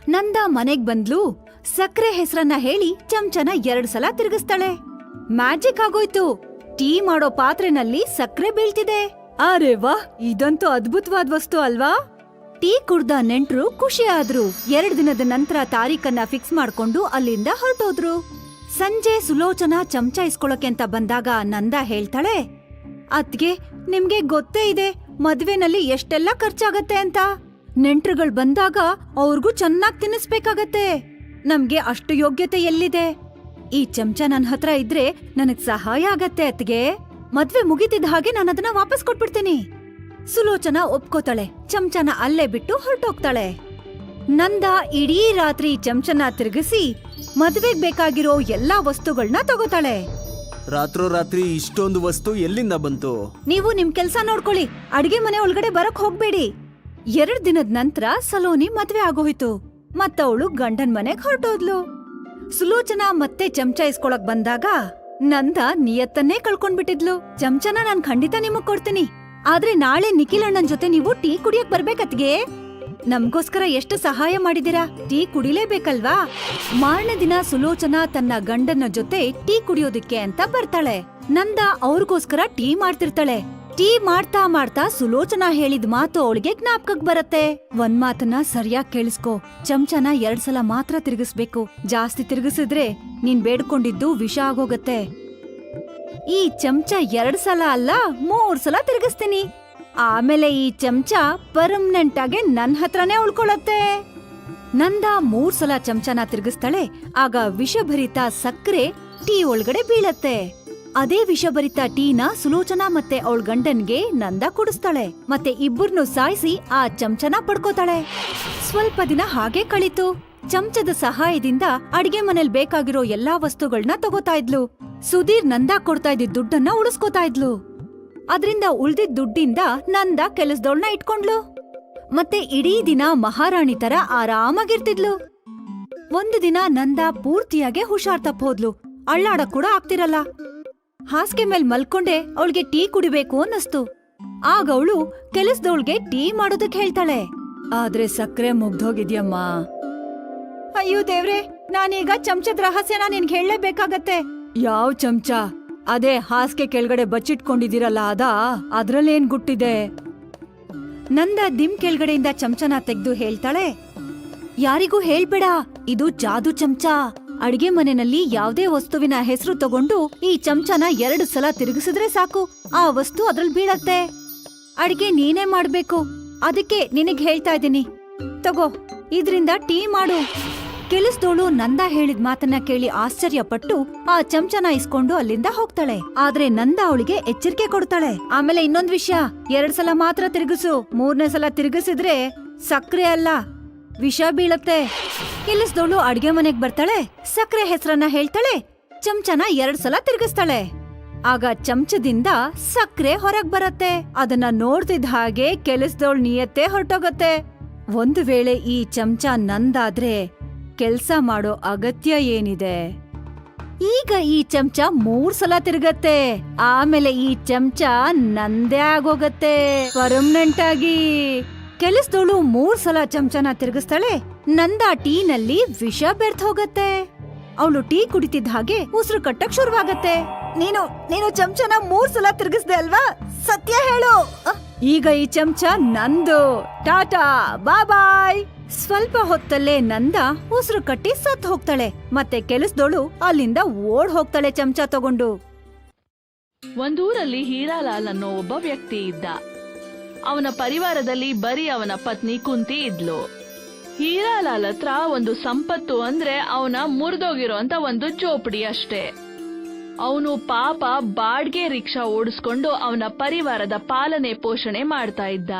Speaker 1: ನಂದ ಮನೆಗ್ ಬಂದ್ಲು ಸಕ್ರೆ ಹೆಸರನ್ನ ಹೇಳಿ ಚಮಚನ ಎರಡು ಸಲ ತಿರುಗಿಸ್ತಾಳೆ. ಮ್ಯಾಜಿಕ್ ಆಗೋಯ್ತು. ಟೀ ಮಾಡೋ ಪಾತ್ರೆನಲ್ಲಿ ಸಕ್ರೆ ಬೀಳ್ತಿದೆ. ಅರೆ ವಾ ಇದಂತೂ ಅದ್ಭುತವಾದ ವಸ್ತು ಅಲ್ವಾ? ಟೀ ಕುಡ್ದ ನೆಂಟ್ರು ಖುಷಿ ಆದ್ರು ಎರಡ್ ದಿನದ ನಂತರ ತಾರೀಕನ್ನ ಫಿಕ್ಸ್ ಮಾಡ್ಕೊಂಡು ಅಲ್ಲಿಂದ ಹೊರಟೋದ್ರು. ಸಂಜೆ ಸುಲೋಚನಾ ಚಮಚ ಇಸ್ಕೊಳಕ್ಕೆ ಅಂತ ಬಂದಾಗ ನಂದ ಹೇಳ್ತಾಳೆ ಅತ್ಗೆ ನಿಮ್ಗೆ ಗೊತ್ತೇ ಇದೆ, ಮದ್ವೆನಲ್ಲಿ ಎಷ್ಟೆಲ್ಲ ಖರ್ಚಾಗತ್ತೆ ಅಂತ? ನೆಂಟ್ರುಗಳು ಬಂದಾಗ ಅವ್ರಿಗೂ ಚೆನ್ನಾಗ್ ತಿನ್ನಿಸ್ಬೇಕಾಗತ್ತೆ. ನಮ್ಗೆ ಅಷ್ಟು ಯೋಗ್ಯತೆ ಎಲ್ಲಿದೆ? ಈ ಚಮಚ ನನ್ನ ಹತ್ರ ಇದ್ರೆ ನನಗ್ ಸಹಾಯ ಆಗತ್ತೆ ಅತ್ಗೆ ಮದ್ವೆ ಮುಗಿತಿದ್ದ ಹಾಗೆ ನಾನು ಅದನ್ನ ವಾಪಸ್ ಕೊಟ್ಬಿಡ್ತೀನಿ. ಸುಲೋಚನ ಒಪ್ಕೋತಾಳೆ. ಚಮಚನ ಅಲ್ಲೇ ಬಿಟ್ಟು ಹೊರಟೋಗ್ತಾಳೆ. ನಂದ ಇಡೀ ರಾತ್ರಿ ಚಮಚನ ತಿರುಗಿಸಿ ಮದ್ವೆಗ್ ಬೇಕಾಗಿರೋ ಎಲ್ಲಾ ವಸ್ತುಗಳನ್ನ ತಗೋತಾಳೆ.
Speaker 3: ರಾತ್ರೋರಾತ್ರಿ ಇಷ್ಟೊಂದು ವಸ್ತು ಎಲ್ಲಿಂದ ಬಂತು?
Speaker 1: ನೀವು ನಿಮ್ ಕೆಲ್ಸ ನೋಡ್ಕೊಳ್ಳಿ. ಅಡ್ಗೆ ಮನೆ ಒಳಗಡೆ ಬರಕ್ ಹೋಗ್ಬೇಡಿ. ಎರಡ್ ದಿನದ ನಂತರ ಸಲೋನಿ ಮದ್ವೆ ಆಗೋಯ್ತು. ಮತ್ತವಳು ಗಂಡನ್ ಮನೆಗ್ ಹೊರಟೋದ್ಲು. ಸುಲೋಚನಾ ಮತ್ತೆ ಚಮಚ ಇಸ್ಕೊಳಕ್ ಬಂದಾಗ ನಂದ ನಿಯತ್ತನ್ನೇ ಕಳ್ಕೊಂಡ್ಬಿಟ್ಟಿದ್ಲು. ಚಮಚನ ನಾನ್ ಖಂಡಿತ ನಿಮಗ್ ಕೊಡ್ತೀನಿ. ಆದ್ರೆ ನಾಳೆ ನಿಖಿಲ್ ಅಣ್ಣನ್ ಜೊತೆ ನೀವು ಟೀ ಕುಡಿಯಕ್ ಬರ್ಬೇಕತ್ಗೆ? ನಮ್ಗೋಸ್ಕರ ಎಷ್ಟು ಸಹಾಯ ಮಾಡಿದಿರಾ ಟೀ ಕುಡಿಲೇಬೇಕಲ್ವಾ? ಮಾರನೇ ದಿನ ಸುಲೋಚನಾ ತನ್ನ ಗಂಡನ ಜೊತೆ ಟೀ ಕುಡಿಯೋದಿಕ್ಕೆ ಅಂತ ಬರ್ತಾಳೆ. ನಂದ ಅವ್ರಿಗೋಸ್ಕರ ಟೀ ಮಾಡ್ತಿರ್ತಾಳೆ. ಟೀ ಮಾಡ್ತಾ ಮಾಡ್ತಾ ಸುಲೋಚನಾ ಹೇಳಿದ ಮಾತು ಅವಳಿಗೆ ಜ್ಞಾಪಕಕ್ ಬರತ್ತೆ. ಒಂದ್ ಮಾತನ್ನ ಸರಿಯಾಗಿ ಕೇಳಿಸ್ಕೋ. ಚಮಚನ ಎರಡ್ ಸಲ ಮಾತ್ರ ತಿರುಗಿಸ್ಬೇಕು. ಜಾಸ್ತಿ ತಿರುಗಿಸಿದ್ರೆ ನೀನ್ ಬೇಡ್ಕೊಂಡಿದ್ದು ವಿಷ ಆಗೋಗತ್ತೆ. ಈ ಚಮಚ ಎರಡ್ ಸಲ ಅಲ್ಲ, ಮೂರ್ ಸಲ ತಿರುಗಿಸ್ತೀನಿ. ಆಮೇಲೆ ಈ ಚಮಚ ಪರ್ಮನೆಂಟ್ ಆಗಿ ನನ್ ಹತ್ರನೇ ಉಳ್ಕೊಳತ್ತೆ ನಂದ ಮೂರ್ ಸಲ ಚಮಚನ ತಿರುಗಿಸ್ತಾಳೆ, ಆಗ ವಿಷಭರಿತ ಸಕ್ಕರೆ ಟೀ ಒಳಗಡೆ ಬೀಳತ್ತೆ. ಅದೇ ವಿಷಭರಿತ ಟೀನ, ಸುಲೋಚನಾ ಮತ್ತೆ ಅವಳ ಗಂಡನ್ಗೆ ನಂದ ಕುಡಿಸ್ತಾಳೆ. ಮತ್ತೆ ಇಬ್ಬರನ್ನು ಸಾಯಿಸಿ ಆ ಚಮಚನ ಪಡ್ಕೋತಾಳೆ. ಸ್ವಲ್ಪ ದಿನ ಹಾಗೆ ಕಳಿತು. ಚಮಚದ ಸಹಾಯದಿಂದ ಅಡಿಗೆ ಮನೇಲಿ ಬೇಕಾಗಿರೋ ಎಲ್ಲಾ ವಸ್ತುಗಳನ್ನ ತಗೋತಾ ಇದ್ಲು. ಸುಧೀರ್ ನಂದ ಕೊಡ್ತಾ ಇದ್ದ ದುಡ್ಡನ್ನ ಉಳಿಸ್ಕೋತಾ ಇದ್ಲು. ಅದ್ರಿಂದ ಉಳ್ದಿದ್ ದುಡ್ಡಿಂದ ನಂದ ಕೆಲಸದವಳನ್ನ ಇಟ್ಕೊಂಡ್ಲು. ಮತ್ತೆ ಇಡೀ ದಿನ ಮಹಾರಾಣಿ ತರ ಆರಾಮಾಗಿರ್ತಿದ್ಲು. ಒಂದು ದಿನ ನಂದ ಪೂರ್ತಿಯಾಗೆ ಹುಷಾರ್ ತಪ್ಪೋದ್ಲು ಅಳ್ಳಾಡ ಕೂಡ ಆಗ್ತಿರಲ್ಲ. ಹಾಸಿಗೆ ಮೇಲ್ ಮಲ್ಕೊಂಡೆ ಅವಳಿಗೆ ಟೀ ಕುಡಿಬೇಕು ಅನ್ನಿಸ್ತು. ಆಗ ಅವಳು ಕೆಲಸದವಳಿಗೆ ಟೀ ಮಾಡೋದಕ್ಕೆ ಹೇಳ್ತಾಳೆ. ಆದ್ರೆ ಸಕ್ಕರೆ ಮುಗ್ದೋಗಿದ್ಯಮ್ಮ ಅಯ್ಯೋ ದೇವ್ರೆ, ನಾನೀಗ ಚಮಚದ ರಹಸ್ಯನ ನಿನ್ಗೆ ಹೇಳಲೇಬೇಕಾಗತ್ತೆ. ಯಾವ ಚಮಚ? ಅದೇ ಹಾಸಿಗೆ ಕೆಳಗಡೆ ಬಚ್ಚಿಟ್ಕೊಂಡಿದ್ದೀರಲ್ಲ ಅದಾ? ಅದ್ರಲ್ಲೇನ್ ಗುಟ್ಟಿದೆ? ನಂದ ದಿಮ್ ಕೆಳಗಡೆಯಿಂದ ಚಮಚನ ತೆಗೆದು ಹೇಳ್ತಾಳೆ. ಯಾರಿಗೂ ಹೇಳ್ಬೇಡ, ಇದು ಜಾದು ಚಮಚ. ಅಡ್ಗೆ ಮನೆಯಲ್ಲಿ ಯಾವುದೇ ವಸ್ತುವಿನ ಹೆಸರು ತಗೊಂಡು ಈ ಚಮಚನ ಎರಡು ಸಲ ತಿರುಗಿಸಿದ್ರೆ ಸಾಕು. ಆ ವಸ್ತು ಅದ್ರಲ್ಲಿ ಬೀಳತ್ತೆ. ಅಡಿಗೆ ನೀನೇ ಮಾಡ್ಬೇಕು. ಅದಕ್ಕೆ ನಿನಗ್ ಹೇಳ್ತಾ ಇದ್ದೀನಿ. ತಗೋ, ಇದ್ರಿಂದ ಟೀ ಮಾಡು. ಕೆಲಸದೋಳು ನಂದ ಹೇಳಿದ ಮಾತನ್ನ ಕೇಳಿ ಆಶ್ಚರ್ಯಪಟ್ಟು ಆ ಚಮಚನ ಇಸ್ಕೊಂಡು ಅಲ್ಲಿಂದ ಹೋಗ್ತಾಳೆ. ಆದ್ರೆ ನಂದ ಅವಳಿಗೆ ಎಚ್ಚರಿಕೆ ಕೊಡ್ತಾಳೆ. ಆಮೇಲೆ ಇನ್ನೊಂದ್ ವಿಷಯ, ಎರಡ್ ಸಲ ಮಾತ್ರ ತಿರುಗಿಸು. ಮೂರನೇ ಸಲ ತಿರುಗಿಸಿದ್ರೆ ಸಕ್ಕರೆ ಅಲ್ಲ, ವಿಷ ಬೀಳತ್ತೆ. ಕೆಲಸದವಳು ಅಡ್ಗೆ ಮನೆಗ್ ಬರ್ತಾಳೆ? ಸಕ್ಕರೆ ಹೆಸರನ್ನ ಹೇಳ್ತಾಳೆ? ಚಮಚನ ಎರಡ್ ಸಲ ತಿರುಗಿಸ್ತಾಳೆ. ಆಗ ಚಮಚದಿಂದ ಸಕ್ಕರೆ ಹೊರಗ್ ಬರತ್ತೆ. ಅದನ್ನ ನೋಡ್ತಿದ್ ಹಾಗೆ ಕೆಲಸದವಳ ನಿಯತ್ತೆ ಹೊರಟೋಗತ್ತೆ. ಒಂದು ವೇಳೆ ಈ ಚಮಚ ನಂದಾದ್ರೆ ಕೆಲ್ಸ ಮಾಡೋ ಅಗತ್ಯ ಏನಿದೆ? ಈಗ ಈ ಚಮಚ ಮೂರ್ ಸಲ ತಿರುಗತ್ತೆ. ಆಮೇಲೆ ಈ ಚಮಚ ನಂದೇ ಆಗೋಗತ್ತೆ. ಪರ್ಮನೆಂಟ್ ಆಗಿ ಕೆಲಸದವಳು ಮೂರ್ ಸಲ ಚಮಚನ ತಿರುಗಿಸ್ತಾಳೆ, ನಂದ ಟೀನಲ್ಲಿ ವಿಷ ಬೆರ್ತ್ ಹೋಗತ್ತೆ. ಅವಳು ಟೀ ಕುಡಿತಿದ್ದ ಹಾಗೆ ಉಸಿರು ಕಟ್ಟಕ್ ಶುರುವಾಗತ್ತೆ. ನೀನು ನೀನು ಚಮಚನ ಮೂರ್ ಸಲ ತಿರುಗಿಸ್ದೆ ಅಲ್ವಾ? ಸತ್ಯ ಹೇಳು. ಈಗ ಈ ಚಮಚ ನಂದು. ಟಾಟಾ, ಬಾಯ್. ಸ್ವಲ್ಪ ಹೊತ್ತಲ್ಲೇ ನಂದ ಉಸಿರು ಕಟ್ಟಿ ಸತ್ ಹೋಗ್ತಾಳೆ. ಮತ್ತೆ ಕೆಲಸದೋಳು ಅಲ್ಲಿಂದ ಓಡ್ ಹೋಗ್ತಾಳೆ ಚಮಚ ತಗೊಂಡು.
Speaker 4: ಒಂದೂರಲ್ಲಿ ಹೀರಾಲಾಲ್ ಅನ್ನೋ ಒಬ್ಬ ವ್ಯಕ್ತಿ ಇದ್ದ. ಅವನ ಪರಿವಾರದಲ್ಲಿ ಬರೀ ಅವನ ಪತ್ನಿ ಕುಂತಿ ಇದ್ಲು. ಹೀರಾಲಾಲ್ ಹತ್ರ ಒಂದು ಸಂಪತ್ತು ಅಂದ್ರೆ ಅವನ ಮುರಿದೋಗಿರೋಂತ ಒಂದು ಚೋಪಡಿ ಅಷ್ಟೇ. ಅವನು ಪಾಪ ಬಾಡ್ಗೆ ರಿಕ್ಷಾ ಓಡಿಸ್ಕೊಂಡು ಅವನ ಪರಿವಾರದ ಪಾಲನೆ ಪೋಷಣೆ ಮಾಡ್ತಾ ಇದ್ದ.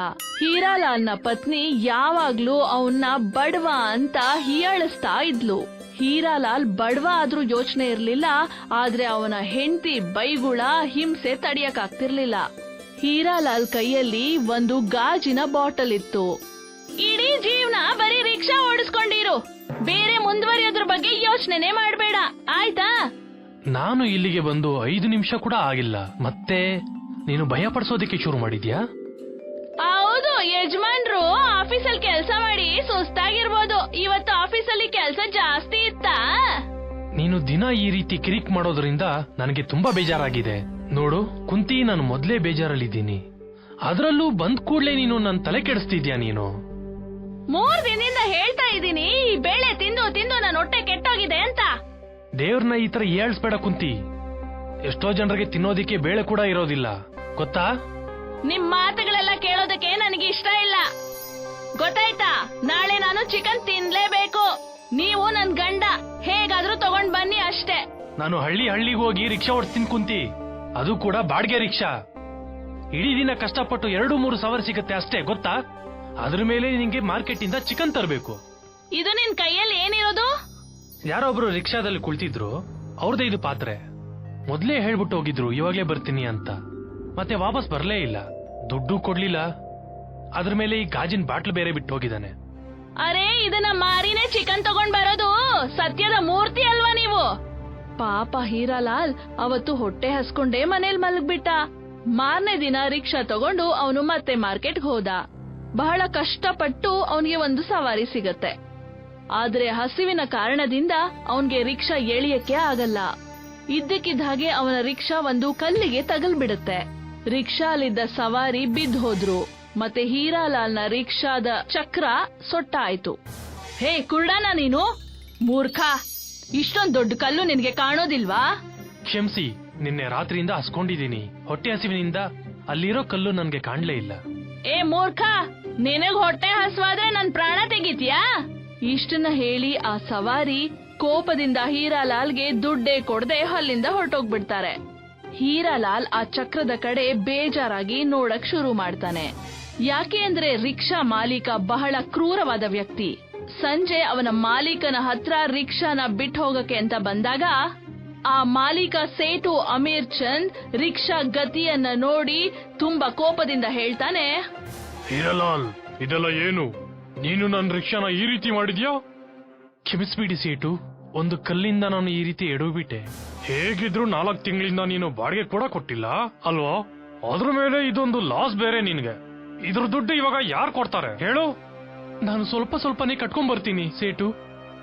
Speaker 4: ಹೀರಾಲಾಲ್ನ ಪತ್ನಿ ಯಾವಾಗ್ಲೂ ಅವನ್ನ ಬಡವ ಅಂತ ಹೀಯಾಳಿಸ್ತಾ ಇದ್ಲು. ಹೀರಾಲಾಲ್ ಬಡವ ಆದ್ರೂ ಯೋಚನೆ ಇರ್ಲಿಲ್ಲ, ಆದ್ರೆ ಅವನ ಹೆಂಡತಿ ಬೈಗುಳ ಹಿಂಸೆ ತಡಿಯಕ್ಕಾಗ್ತಿರ್ಲಿಲ್ಲ ಹೀರಾಲಾಲ್ ಕೈಯಲ್ಲಿ ಒಂದು ಗಾಜಿನ ಬಾಟಲ್ ಇತ್ತು. ಇಡೀ ಜೀವನ ಬರೀ ರಿಕ್ಷಾ ಓಡಿಸ್ಕೊಂಡಿರು. ಬೇರೆ ಮುಂದುವರಿಯೋದ್ರ ಬಗ್ಗೆ ಯೋಚನೆ ಮಾಡಬೇಡ. ಆಯ್ತಾ?
Speaker 5: ನಾನು ಇಲ್ಲಿಗೆ ಬಂದು ಐದು ನಿಮಿಷ ಕೂಡ ಆಗಿಲ್ಲ. ಮತ್ತೆ ನೀನು ಭಯ ಪಡಿಸೋದಕ್ಕೆ ಶುರು ಮಾಡಿದ್ಯಾ?
Speaker 4: ಹೌದು ಯಜಮಾನ್ರು ಆಫೀಸಲ್ಲಿ ಕೆಲಸ ಮಾಡಿ ಸುಸ್ತಾಗಿರ್ಬೋದು. ಇವತ್ತು ಆಫೀಸಲ್ಲಿ ಕೆಲಸ ಜಾಸ್ತಿ ಇತ್ತಾ?
Speaker 5: ನೀನು ದಿನ ಈ ರೀತಿ ಕಿರಿಕ್ ಮಾಡೋದ್ರಿಂದ ನನಗೆ ತುಂಬಾ ಬೇಜಾರಾಗಿದೆ. ನೋಡು ಕುಂತಿ ನಾನು ಮೊದಲೇ ಬೇಜಾರಲ್ಲಿದ್ದೀನಿ. ಅದರಲ್ಲೂ ಬಂದ್ ಕೂಡ್ಲೆ ನೀನು ನನ್ನ ತಲೆ ಕೆಡಿಸ್ತಿದ್ಯಾ ನೀನು?
Speaker 4: ಮೂರ್ ದಿನದಿಂದ ಹೇಳ್ತಾ ಇದ್ದೀನಿ ಈ ಬೇಳೆ ತಿಂದು ತಿಂದು ನನ್ನ ಹೊಟ್ಟೆ ಕೆಟ್ಟೋಗಿದೆ ಅಂತ.
Speaker 5: ದೇವ್ರನ್ನ ಈ ತರ ಏಳ್ಸ್ಬೇಡ ಕುಂತಿ. ಎಷ್ಟೋ ಜನರಿಗೆ ತಿನ್ನೋದಿಕ್ಕೆ ಬೇಳೆ ಕೂಡ ಇರೋದಿಲ್ಲ. ಗೊತ್ತಾ?
Speaker 4: ನಿಮ್ ಮಾತುಗಳೆಲ್ಲ ಕೇಳೋದಕ್ಕೆ ನನಗೆ ಇಷ್ಟ ಇಲ್ಲ. ಗೊತ್ತಾಯ್ತಾ? ನಾಳೆ ನಾನು ಚಿಕನ್ ತಿನ್ಲೇಬೇಕು. ನೀವು ನನ್ ಗಂಡ ಹೇಗಾದ್ರೂ ತಗೊಂಡ್ ಬನ್ನಿ ಅಷ್ಟೇ.
Speaker 5: ನಾನು ಹಳ್ಳಿ ಹಳ್ಳಿಗೆ ಹೋಗಿ ರಿಕ್ಷಾ ಓಡಿಸ್ತೀನಿ ಕುಂತಿ. ಅದು ಕೂಡ ಬಾಡಿಗೆ ರಿಕ್ಷಾ. ಇಡೀ ದಿನ ಕಷ್ಟಪಟ್ಟು ಎರಡು ಮೂರು ಸಾವಿರ ಸಿಗುತ್ತೆ ಅಷ್ಟೇ ಗೊತ್ತಾ? ಅದ್ರ ಮೇಲೆ ನಿಂಗೆ ಮಾರ್ಕೆಟ್ ಇಂದ ಚಿಕನ್ ತರಬೇಕು.
Speaker 4: ಇದು ನಿನ್ ಕೈಯಲ್ಲಿ ಏನಿರೋದು?
Speaker 5: ಯಾರೊಬ್ರು ರಿಕ್ಷಾದಲ್ಲಿ ಕುಳಿತಿದ್ರು ಅವ್ರದೇ ಇದು ಪಾತ್ರೆ. ಮೊದ್ಲೇ ಹೇಳ್ಬಿಟ್ಟು ಹೋಗಿದ್ರು ಇವಾಗ್ಲೇ ಬರ್ತೀನಿ ಅಂತ. ಮತ್ತೆ ವಾಪಸ್ ಬರ್ಲೇ ಇಲ್ಲ. ದುಡ್ಡು ಕೊಡ್ಲಿಲ್ಲ. ಅದ್ರ ಮೇಲೆ ಈ ಗಾಜಿನ ಬಾಟ್ಲ್ ಬೇರೆ ಬಿಟ್ಟು ಹೋಗಿದ್ದಾನೆ.
Speaker 4: ಅರೆ ಇದನ್ನ ಮಾರಿನೇ ಚಿಕನ್ ತಗೊಂಡ್ ಬರೋದು. ಸತ್ಯದ ಮೂರ್ತಿ ಅಲ್ವಾ ನೀವು? ಪಾಪ ಹೀರಾಲಾಲ್ ಅವತ್ತು ಹೊಟ್ಟೆ ಹಸ್ಕೊಂಡೇ ಮನೇಲಿ ಮಲಗ್ಬಿಟ್ಟ. ಮಾರನೇ ದಿನ ರಿಕ್ಷಾ ತಗೊಂಡು ಅವನು ಮತ್ತೆ ಮಾರ್ಕೆಟ್ಗೆ ಹೋದ. ಬಹಳ ಕಷ್ಟಪಟ್ಟು ಅವನಿಗೆ ಒಂದು ಸವಾರಿ ಸಿಗತ್ತೆ. ಆದ್ರೆ ಹಸಿವಿನ ಕಾರಣದಿಂದ ಅವನ್ಗೆ ರಿಕ್ಷಾ ಎಳಿಯಕ್ಕೆ ಆಗಲ್ಲ. ಇದ್ದಕ್ಕಿದ್ದ ಹಾಗೆ ಅವನ ರಿಕ್ಷಾ ಒಂದು ಕಲ್ಲಿಗೆ ತಗಲ್ಬಿಡುತ್ತೆ. ಅಲ್ಲಿದ್ದ ಸವಾರಿ ಬಿದ್ದು ಹೋದ್ರು. ಮತ್ತೆ ಹೀರಾಲಾಲ್ನ ರಿಕ್ಷಾದ ಚಕ್ರ ಸೊಟ್ಟಾಯ್ತು. ಹೇ ಕುರ್ಡಾನ ನೀನು, ಮೂರ್ಖ! ಇಷ್ಟೊಂದ್ ದೊಡ್ಡ ಕಲ್ಲು ನಿನಗೆ ಕಾಣೋದಿಲ್ವಾ?
Speaker 5: ಕ್ಷಮಿಸಿ ನಿನ್ನೆ ರಾತ್ರಿಯಿಂದ ಹಸ್ಕೊಂಡಿದ್ದೀನಿ. ಹೊಟ್ಟೆ ಹಸಿವಿನಿಂದ ಅಲ್ಲಿರೋ ಕಲ್ಲು ನನ್ಗೆ ಕಾಣ್ಲೇ ಇಲ್ಲ.
Speaker 4: ಏ ಮೂರ್ಖ ನಿನಗ್ ಹೊಟ್ಟೆ ಹಸುವಾದ್ರೆ ನನ್ ಪ್ರಾಣ ತೆಗಿತೀಯಾ? ಇಷ್ಟನ್ನ ಹೇಳಿ ಆ ಸವಾರಿ ಕೋಪದಿಂದ ಹೀರಾಲಾಲ್ಗೆ ದುಡ್ಡೇ ಕೊಡದೆ ಅಲ್ಲಿಂದ ಹೊರಟೋಗ್ಬಿಡ್ತಾರೆ. ಹೀರಾಲಾಲ್ ಆ ಚಕ್ರದ ಕಡೆ ಬೇಜಾರಾಗಿ ನೋಡಕ್ ಶುರು ಮಾಡ್ತಾನೆ. ಯಾಕೆ ಅಂದ್ರೆ ರಿಕ್ಷಾ ಮಾಲೀಕ ಬಹಳ ಕ್ರೂರವಾದ ವ್ಯಕ್ತಿ. ಸಂಜೆ ಅವನ ಮಾಲೀಕನ ಹತ್ರ ರಿಕ್ಷಾನ ಬಿಟ್ಟು ಹೋಗಕ್ಕೆ ಅಂತ ಬಂದಾಗ ಆ ಮಾಲೀಕ ಸೇಟು ಅಮೀರ್ ಚಂದ್ ರಿಕ್ಷಾ ಗತಿಯನ್ನ ನೋಡಿ ತುಂಬಾ ಕೋಪದಿಂದ ಹೇಳ್ತಾನೆ
Speaker 5: ಹೀರಲಾಲ್ ಇದೆಲ್ಲ ಏನು? ನೀನು ನನ್ನ ರಿಕ್ಷಾನ ಈ ರೀತಿ ಮಾಡಿದ್ಯಾ? ಕ್ಷಮಿಸ್ಬಿಡಿ ಸೇಟು ಒಂದು ಕಲ್ಲಿಂದ ನಾನು ಈ ರೀತಿ ಎಡವಿಬಿಟ್ಟೆ. ಹೇಗಿದ್ರು ನಾಲ್ಕು ತಿಂಗಳಿಂದ ನೀನು ಬಾಡಿಗೆ ಕೂಡ ಕೊಟ್ಟಿಲ್ಲ ಅಲ್ವಾ? ಅದ್ರ ಮೇಲೆ ಇದೊಂದು ಲಾಸ್ ಬೇರೆ ನಿನ್ಗೆ. ಇದ್ರ ದುಡ್ಡು ಇವಾಗ ಯಾರು ಕೊಡ್ತಾರೆ? ಹೇಳು. ನಾನು ಸ್ವಲ್ಪ ಸ್ವಲ್ಪನೇ ಕಟ್ಕೊಂಡ್ ಬರ್ತೀನಿ ಸೇಟು.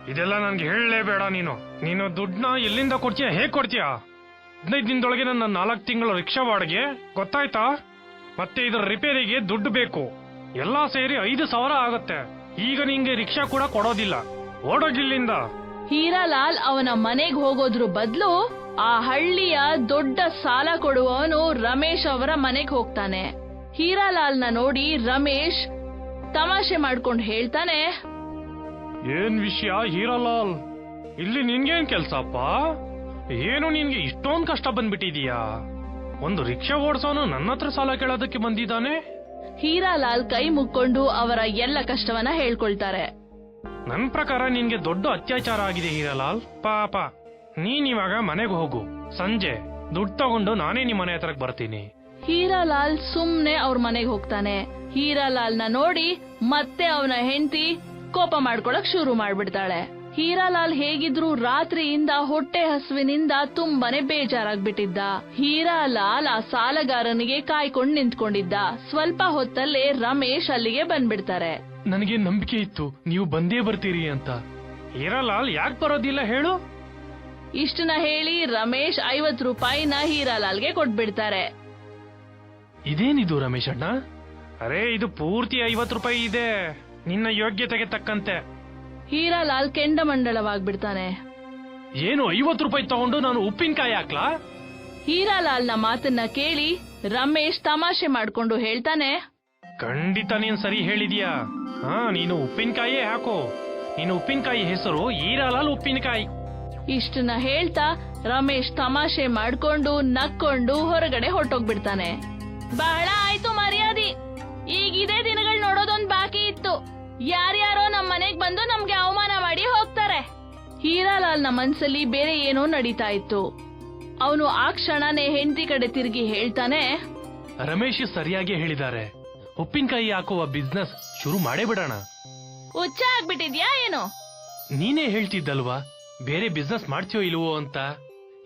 Speaker 5: ಇದೆಲ್ಲ ನನ್ಗೆ ಹೇಳಲೇಬೇಡ ನೀನು. ನೀನು ದುಡ್ಡನ್ನ ಎಲ್ಲಿಂದ ಕೊಡ್ತೀಯ ಹೇಗ್ ಕೊಡ್ತೀಯ? ಹದಿನೈದು ದಿನದೊಳಗೆ ನನ್ನ ನಾಲ್ಕು ತಿಂಗಳ ರಿಕ್ಷಾ ಬಾಡಿಗೆ ಗೊತ್ತಾಯ್ತಾ? ಮತ್ತೆ ಇದರ ರಿಪೇರಿಗೆ ದುಡ್ಡು ಬೇಕು. ಎಲ್ಲಾ ಸೇರಿ ಐದು ಸಾವಿರ ಆಗತ್ತೆ. ಈಗ ನಿಂಗೆ ರಿಕ್ಷಾ ಕೂಡ ಕೊಡೋದಿಲ್ಲ. ಓಡೋಗಿಲ್ಲಿಂದ.
Speaker 4: ಹೀರಾಲಾಲ್ ಅವನ ಮನೆಗ್ ಹೋಗೋದ್ರ ಬದಲು ಆ ಹಳ್ಳಿಯ ದೊಡ್ಡ ಸಾಲ ಕೊಡುವವನು ರಮೇಶ್ ಅವರ ಮನೆಗ್ ಹೋಗ್ತಾನೆ. ಹೀರಾಲಾಲ್ನ ನೋಡಿ ರಮೇಶ್ ತಮಾಷೆ ಮಾಡ್ಕೊಂಡು ಹೇಳ್ತಾನೆ.
Speaker 5: ಏನ್ ವಿಷಯ ಹೀರಲಾಲ್? ಇಲ್ಲಿ ನಿನ್ಗೇನ್ ಕೆಲ್ಸಪ್ಪ? ಏನು ನಿನ್ಗೆ ಇಷ್ಟೊಂದ್ ಕಷ್ಟ ಬಂದ್ಬಿಟ್ಟಿದೀಯಾ? ಒಂದು ರಿಕ್ಷಾ ಓಡಿಸೋನು ನನ್ನ ಹತ್ರ ಸಾಲ ಕೇಳೋದಕ್ಕೆ ಬಂದಿದ್ದಾನೆ?
Speaker 4: ಹೀರಾಲಾಲ್ ಕೈ ಮುಕ್ಕೊಂಡು ಅವರ ಎಲ್ಲ ಕಷ್ಟವನ್ನ ಹೇಳ್ಕೊಳ್ತಾರೆ.
Speaker 5: ನನ್ ಪ್ರಕಾರ ನಿನ್ಗೆ ದೊಡ್ಡ ಅತ್ಯಾಚಾರ ಆಗಿದೆ ಹೀರಾಲಾಲ್. ಪಾಪ ನೀನ್ ಇವಾಗ ಮನೆಗೆ ಹೋಗು. ಸಂಜೆ ದುಡ್ಡು ತಗೊಂಡು ನಾನೇ ನಿಮ್ ಮನೆ ಹತ್ರಕ್ ಬರ್ತೀನಿ.
Speaker 4: ಹೀರಾಲಾಲ್ ಸುಮ್ನೆ ಅವ್ರ ಮನೆಗೆ ಹೋಗ್ತಾನೆ. ಹೀರಾಲಾಲ್ನ ನೋಡಿ ಮತ್ತೆ ಅವನ ಹೆಂಡತಿ ಕೋಪ ಮಾಡ್ಕೊಳಕ್ ಶುರು ಮಾಡ್ಬಿಡ್ತಾಳೆ. ಹೀರಾಲಾಲ್ ಹೇಗಿದ್ರು ರಾತ್ರಿಯಿಂದ ಹೊಟ್ಟೆ ಹಸುವಿನಿಂದ ತುಂಬಾನೇ ಬೇಜಾರಾಗ್ಬಿಟ್ಟಿದ್ದ. ಹೀರಾಲಾಲ್ ಆ ಸಾಲಗಾರನಿಗೆ ಕಾಯ್ಕೊಂಡು ನಿಂತ್ಕೊಂಡಿದ್ದ. ಸ್ವಲ್ಪ ಹೊತ್ತಲ್ಲೇ ರಮೇಶ್ ಅಲ್ಲಿಗೆ ಬಂದ್ಬಿಡ್ತಾರೆ.
Speaker 5: ನನಗೆ ನಂಬಿಕೆ ಇತ್ತು. ನೀವು ಬಂದೇ ಬರ್ತೀರಿ ಅಂತ. ಹೀರಾಲಾಲ್ ಯಾಕೆ ಬರೋದಿಲ್ಲ ಹೇಳು?
Speaker 4: ಇಷ್ಟನ್ನ ಹೇಳಿ ರಮೇಶ್ ಐವತ್ ರೂಪಾಯಿನ ಹೀರಾಲಾಲ್ಗೆ ಕೊಟ್ಬಿಡ್ತಾರೆ.
Speaker 5: ಇದೇನಿದು ರಮೇಶ್ ಅಣ್ಣ? ಅರೆ ಇದು ಪೂರ್ತಿ ಐವತ್ತು ರೂಪಾಯಿ ಇದೆ. ನಿನ್ನ ಯೋಗ್ಯತೆಗೆ ತಕ್ಕಂತೆ.
Speaker 4: ಹೀರಾಲಾಲ್ ಕೆಂಡಮಂಡಲವಾಗ್ಬಿಡ್ತಾನೆ
Speaker 5: ಏನು ಐವತ್ತು ರೂಪಾಯಿ ತಗೊಂಡು ನಾನು ಉಪ್ಪಿನಕಾಯಿ ಹಾಕ್ಲಾ?
Speaker 4: ಹೀರಾಲಾಲ್ನ ಮಾತನ್ನ ಕೇಳಿ ರಮೇಶ್ ತಮಾಷೆ ಮಾಡ್ಕೊಂಡು ಹೇಳ್ತಾನೆ.
Speaker 5: ಖಂಡಿತ ನೀನ್ ಸರಿ ಹೇಳಿದ್ಯಾ? ಹಾ ನೀನು ಉಪ್ಪಿನಕಾಯೇ ಹಾಕೋ. ನೀನು ಉಪ್ಪಿನಕಾಯಿ ಹೆಸರು ಹೀರಾಲಾಲ್ ಉಪ್ಪಿನಕಾಯಿ.
Speaker 4: ಇಷ್ಟನ್ನ ಹೇಳ್ತಾ ರಮೇಶ್ ತಮಾಷೆ ಮಾಡ್ಕೊಂಡು ನಕ್ಕೊಂಡು ಹೊರಗಡೆ ಹೊರಟೋಗ್ಬಿಡ್ತಾನೆ. ಬಹಳ ಆಯ್ತು ಮರ್ಯಾದಿ. ಈಗ ಇದೇ ದಿನಗಳು ನೋಡೋದೊಂದ್ ಬಾಕಿ ಇತ್ತು. ಯಾರ್ಯಾರೋ ನಮ್ ಮನೆಗ್ ಬಂದು ನಮ್ಗೆ ಅವಮಾನ ಮಾಡಿ ಹೋಗ್ತಾರೆ. ಹೀರಾಲಾಲ್ನ ಮನ್ಸಲ್ಲಿ ಬೇರೆ ಏನೋ ನಡೀತಾ ಇತ್ತು. ಅವನು ಆ ಕ್ಷಣನೇ ಹೆಂಡತಿ ಕಡೆ ತಿರುಗಿ ಹೇಳ್ತಾನೆ
Speaker 5: ರಮೇಶ್ ಸರಿಯಾಗಿ ಹೇಳಿದ್ದಾರೆ. ಉಪ್ಪಿನಕಾಯಿ ಹಾಕುವ ಬಿಸ್ನೆಸ್ ಶುರು ಮಾಡೇ ಬಿಡೋಣ.
Speaker 4: ಹುಚ್ಚ ಆಗ್ಬಿಟ್ಟಿದ್ಯಾ ಏನು?
Speaker 5: ನೀನೇ ಹೇಳ್ತಿದ್ದಲ್ವಾ ಬೇರೆ ಬಿಸ್ನೆಸ್ ಮಾಡ್ತೀಯೋ ಇಲ್ವೋ ಅಂತ?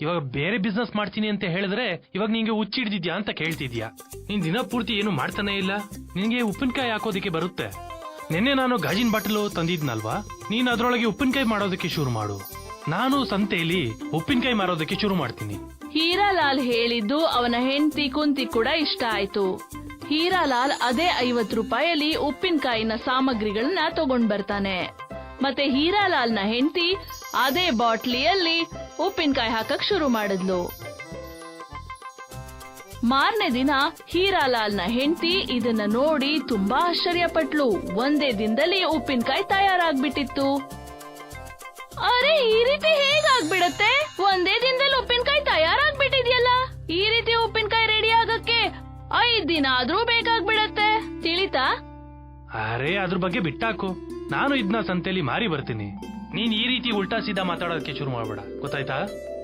Speaker 5: ಇವಾಗ ಬೇರೆ ಬಿಸ್ನೆಸ್ ಮಾಡ್ತೀನಿ ಅಂತ ಹೇಳಿದ್ರೆ ಇವಾಗ ನಿಂಗೆ ಹುಚ್ಚಿಡ್ದಿದ್ಯಾ ಅಂತ ಕೇಳ್ತಿದ್ಯಾ? ನೀನ್ ದಿನ ಪೂರ್ತಿ ಏನು ಮಾಡ್ತಾನೆ ಇಲ್ಲ? ನಿನ್ಗೆ ಉಪ್ಪಿನಕಾಯಿ ಹಾಕೋದಕ್ಕೆ ಬರುತ್ತೆ. ನಿನ್ನೆ ನಾನು ಗಾಜಿನ ಬಾಟಲು ತಂದಿದ್ನಲ್ವಾ? ನೀನ್ ಅದ್ರೊಳಗೆ ಉಪ್ಪಿನಕಾಯಿ ಮಾಡೋದಕ್ಕೆ ಶುರು ಮಾಡು. ನಾನು ಸಂತೆಯಲ್ಲಿ ಉಪ್ಪಿನಕಾಯಿ ಮಾರೋದಕ್ಕೆ ಶುರು ಮಾಡ್ತೀನಿ.
Speaker 4: ಹೀರಾಲಾಲ್ ಹೇಳಿದ್ದು ಅವನ ಹೆಂಡತಿ ಕುಂತಿ ಕೂಡ ಇಷ್ಟ ಆಯ್ತು. ಹೀರಾಲಾಲ್ ಅದೇ ಐವತ್ತು ರೂಪಾಯಲ್ಲಿ ಉಪ್ಪಿನಕಾಯಿನ ಸಾಮಗ್ರಿಗಳನ್ನ ತಗೊಂಡ್ ಬರ್ತಾನೆ. ಮತ್ತೆ ಹೀರಾಲಾಲ್ನ ಹೆಂಡತಿ ಅದೇ ಬಾಟ್ಲಿಯಲ್ಲಿ ಉಪ್ಪಿನಕಾಯಿ ಹಾಕಕ್ ಶುರು ಮಾಡಿದ್ಲು. ಮಾರನೇ ದಿನ ಹೀರಾಲಾಲ್ನ ಹೆಂಡತಿ ಇದನ್ನ ನೋಡಿ ತುಂಬಾ ಆಶ್ಚರ್ಯಪಟ್ಲು. ಒಂದೇ ದಿನದಲ್ಲಿ ಉಪ್ಪಿನಕಾಯಿ ತಯಾರಾಗ್ಬಿಟ್ಟಿತ್ತು. ಅರೆ, ಈ ರೀತಿ ಹೇಗಾಗ್ಬಿಡತ್ತೆ? ಒಂದೇ ದಿನದಲ್ಲಿ ಉಪ್ಪಿನಕಾಯಿ ತಯಾರಾಗ್ಬಿಟ್ಟಿದ್ಯಲ್ಲ? ಈ ರೀತಿ ಉಪ್ಪಿನಕಾಯಿ ರೆಡಿ ಆಗಕ್ಕೆ ಐದ್ ದಿನ ಆದ್ರೂ ಬೇಕಾಗ್ಬಿಡತ್ತೆ. ತಿಳಿತಾ?
Speaker 5: ಅರೆ, ಅದ್ರ ಬಗ್ಗೆ ಬಿಟ್ಟಾಕು. ನಾನು ಇದ್ನ ಸಂತೆಯಲ್ಲಿ ಮಾರಿ ಬರ್ತೀನಿ. ನೀನ್ ಈ ರೀತಿ ಉಲ್ಟಾ ಸೀದಾ ಮಾತಾಡೋದಕ್ಕೆ ಶುರು ಮಾಡ್ಬೇಡ. ಗೊತ್ತಾಯ್ತಾ?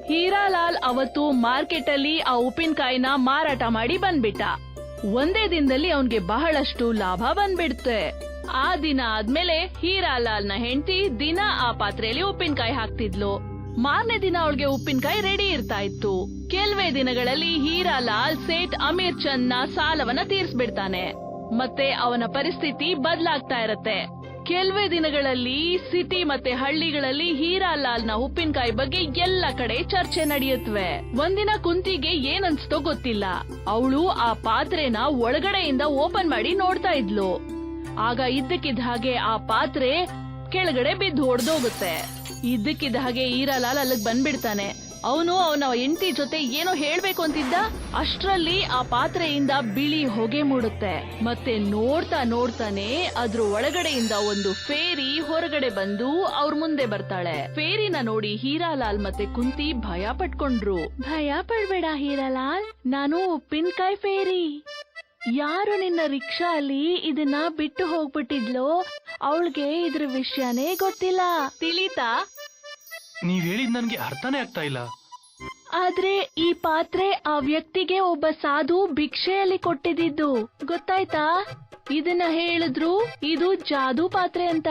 Speaker 4: ಹೀರಾಲಾಲ್ ಅವತ್ತು ಮಾರ್ಕೆಟ್ ಅಲ್ಲಿ ಆ ಉಪ್ಪಿನಕಾಯಿನ ಮಾರಾಟ ಮಾಡಿ ಬಂದ್ಬಿಟ್ಟ. ಒಂದೇ ದಿನದಲ್ಲಿ ಅವನ್ಗೆ ಬಹಳಷ್ಟು ಲಾಭ ಬಂದ್ಬಿಡುತ್ತೆ ಆ ದಿನ ಆದ್ಮೇಲೆ ಹೀರಾಲಾಲ್ನ ಹೆಂಡತಿ ದಿನ ಆ ಪಾತ್ರೆಯಲ್ಲಿ ಉಪ್ಪಿನಕಾಯಿ ಹಾಕ್ತಿದ್ಲು. ಮಾರನೇ ದಿನ ಅವಳಿಗೆ ಉಪ್ಪಿನಕಾಯಿ ರೆಡಿ ಇರ್ತಾ ಇತ್ತು. ಕೆಲವೇ ದಿನಗಳಲ್ಲಿ ಹೀರಾಲಾಲ್ ಸೇಠ್ ಅಮೀರ್ ಚಂದ್ನ ಸಾಲವನ್ನ ತೀರ್ಸ್ಬಿಡ್ತಾನೆ. ಮತ್ತೆ ಅವನ ಪರಿಸ್ಥಿತಿ ಬದಲಾಗ್ತಾ ಇರತ್ತೆ. ಕೆಲವೇ ದಿನಗಳಲ್ಲಿ, ಸಿಟಿ ಮತ್ತೆ ಹಳ್ಳಿಗಳಲ್ಲಿ ಹೀರಾಲಾಲ್ನ ಉಪ್ಪಿನಕಾಯಿ ಬಗ್ಗೆ ಎಲ್ಲ ಕಡೆ ಚರ್ಚೆ ನಡೆಯುತ್ತವೆ ಒಂದಿನ ಕುಂತಿಗೆ ಏನನ್ಸ್ತೋ ಗೊತ್ತಿಲ್ಲ. ಅವಳು ಆ ಪಾತ್ರೆನ ಒಳಗಡೆಯಿಂದ ಓಪನ್ ಮಾಡಿ ನೋಡ್ತಾ ಇದ್ಲು. ಆಗ ಇದ್ದಕ್ಕಿದ್ದ ಹಾಗೆ ಆ ಪಾತ್ರೆ ಕೆಳಗಡೆ ಬಿದ್ದು ಹೊಡೆದೋಗುತ್ತೆ ಇದ್ದಕ್ಕಿದ್ದ ಹಾಗೆ ಹೀರಾಲಾಲ್ ಅಲ್ಲಿಗೆ ಬಂದ್ಬಿಡ್ತಾನೆ. ಅವನು ಅವನ ಹೆಂಡತಿ ಜೊತೆ ಏನೋ ಹೇಳ್ಬೇಕು ಅಂತಿದ್ದ? ಅಷ್ಟ್ರಲ್ಲಿ ಆ ಪಾತ್ರೆಯಿಂದ ಬಿಳಿ ಹೊಗೆ ಮೂಡುತ್ತೆ. ಮತ್ತೆ ನೋಡ್ತಾ ನೋಡ್ತಾನೆ ಅದ್ರ ಒಳಗಡೆಯಿಂದ ಒಂದು ಫೇರಿ ಹೊರಗಡೆ ಬಂದು ಅವ್ರ ಮುಂದೆ ಬರ್ತಾಳೆ. ಫೇರಿನ ನೋಡಿ ಹೀರಾಲಾಲ್ ಮತ್ತೆ ಕುಂತಿ ಭಯ ಪಟ್ಕೊಂಡ್ರು. ಭಯ ಪಡ್ಬೇಡ ಹೀರಾಲಾಲ್ ನಾನು ಉಪ್ಪಿನಕಾಯಿ ಫೇರಿ. ಯಾರು ನಿನ್ನ ರಿಕ್ಷಾ ಅಲ್ಲಿ ಇದನ್ನ ಬಿಟ್ಟು ಹೋಗ್ಬಿಟ್ಟಿದ್ಲೋ ಅವಳಿಗೆ ಇದ್ರ ವಿಷಯನೇ ಗೊತ್ತಿಲ್ಲ. ತಿಳಿತಾ
Speaker 5: ನೀವ್ ಹೇಳಿದ್ ನನ್ಗೆ ಅರ್ಥನೇ ಆಗ್ತಾ ಇಲ್ಲ.
Speaker 4: ಆದ್ರೆ ಈ ಪಾತ್ರೆ ಆ ವ್ಯಕ್ತಿಗೆ ಒಬ್ಬ ಸಾಧು ಭಿಕ್ಷೆಯಲ್ಲಿ ಕೊಟ್ಟಿದ್ದು. ಗೊತ್ತಾಯ್ತಾ? ಇದನ್ನ ಹೇಳಿದ್ರು ಇದು ಜಾದೂ ಪಾತ್ರೆ ಅಂತ.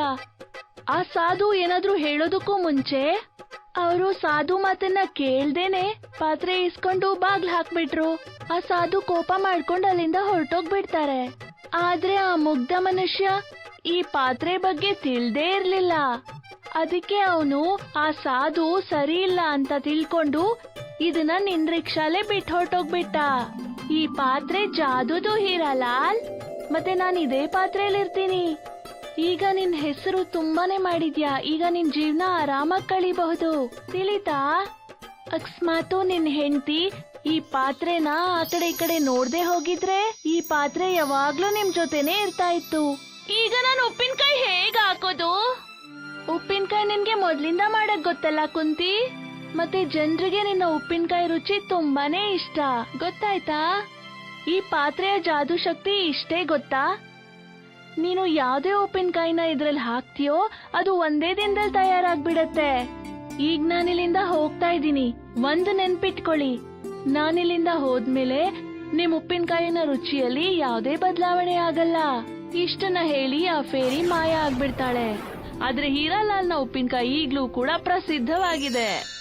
Speaker 4: ಆ ಸಾಧು ಏನಾದ್ರೂ ಹೇಳೋದಕ್ಕೂ ಮುಂಚೆ ಅವರು ಸಾಧು ಮಾತನ್ನ ಕೇಳ್ದೇನೆ ಪಾತ್ರೆ ಇಸ್ಕೊಂಡು ಬಾಗ್ಲ್ ಹಾಕ್ಬಿಟ್ರು. ಆ ಸಾಧು ಕೋಪ ಮಾಡ್ಕೊಂಡು ಅಲ್ಲಿಂದ ಹೊರಟೋಗ್ಬಿಡ್ತಾರೆ. ಆದ್ರೆ ಆ ಮುಗ್ಧ ಮನುಷ್ಯ ಈ ಪಾತ್ರೆ ಬಗ್ಗೆ ತಿಳ್ದೇ ಇರ್ಲಿಲ್ಲ. ಅದಕ್ಕೆ ಅವನು, ಆ ಸಾಧು ಸರಿ ಇಲ್ಲ ಅಂತ ತಿಳ್ಕೊಂಡು ಇದನ್ನ ನಿನ್ ರಿಕ್ಷಾಲೆ ಬಿಟ್ಟು ಹೊರಟೋಗ್ಬಿಟ್ಟ. ಈ ಪಾತ್ರೆ ಜಾದುದು ಹೀರಾಲಾಲ್. ಮತ್ತೆ ನಾನು ಇದೇ ಪಾತ್ರೆಯಲ್ಲಿ ಇರ್ತೀನಿ ಈಗ ನಿನ್ ಹೆಸರು ತುಂಬಾನೇ ಮಾಡಿದ್ಯಾ. ಈಗ ನಿನ್ ಜೀವನ ಆರಾಮಾಗಿ ಕಳಿಬಹುದು. ತಿಳಿತಾ? ಅಕಸ್ಮಾತು ನಿನ್ ಹೆಂಡತಿ ಈ ಪಾತ್ರೆನ ಆ ಕಡೆ ಈ ಕಡೆ ನೋಡ್ದೆ ಹೋಗಿದ್ರೆ ಈ ಪಾತ್ರೆ ಯಾವಾಗ್ಲೂ ನಿಮ್ ಜೊತೆನೆ ಇರ್ತಾ ಇತ್ತು. ಈಗ ನಾನು ಉಪ್ಪಿನಕಾಯಿ ಹೇಗ್ ಹಾಕೋದು? ಉಪ್ಪಿನಕಾಯಿ ನಿನ್ಗೆ ಮೊದ್ಲಿಂದ ಮಾಡಕ್ ಗೊತ್ತಲ್ಲ ಕುಂತಿ? ಮತ್ತೆ ಜನರಿಗೆ ನಿನ್ನ ಉಪ್ಪಿನಕಾಯಿ ರುಚಿ ತುಂಬಾನೇ ಇಷ್ಟ, ಗೊತ್ತಾಯ್ತಾ? ಈ ಪಾತ್ರೆಯ ಜಾದೂ ಶಕ್ತಿ ಇಷ್ಟೇ ಗೊತ್ತಾ? ನೀನು ಯಾವ್ದೇ ಉಪ್ಪಿನಕಾಯಿನ ಇದ್ರಲ್ಲಿ ಹಾಕ್ತೀಯೋ, ಅದು ಒಂದೇ ದಿನದಲ್ಲಿ ತಯಾರಾಗ್ಬಿಡತ್ತೆ. ಈಗ ನಾನಿಲ್ಲಿಂದ ಹೋಗ್ತಾ ಇದ್ದೀನಿ. ಒಂದು ನೆನ್ಪಿಟ್ಕೊಳ್ಳಿ. ನಾನಿಲ್ಲಿಂದ ಹೋದ್ಮೇಲೆ ನಿಮ್ ಉಪ್ಪಿನಕಾಯಿನ ರುಚಿಯಲ್ಲಿ ಯಾವುದೇ ಬದಲಾವಣೆ ಆಗಲ್ಲ. ಇಷ್ಟನ್ನ ಹೇಳಿ ಆ ಫೇರಿ ಮಾಯ ಆಗ್ಬಿಡ್ತಾಳೆ. ಆದ್ರೆ ಹೀರಾಲಾಲ್ನ ಉಪ್ಪಿನಕಾಯಿ ಈಗ್ಲೂ ಕೂಡ ಪ್ರಸಿದ್ಧವಾಗಿದೆ.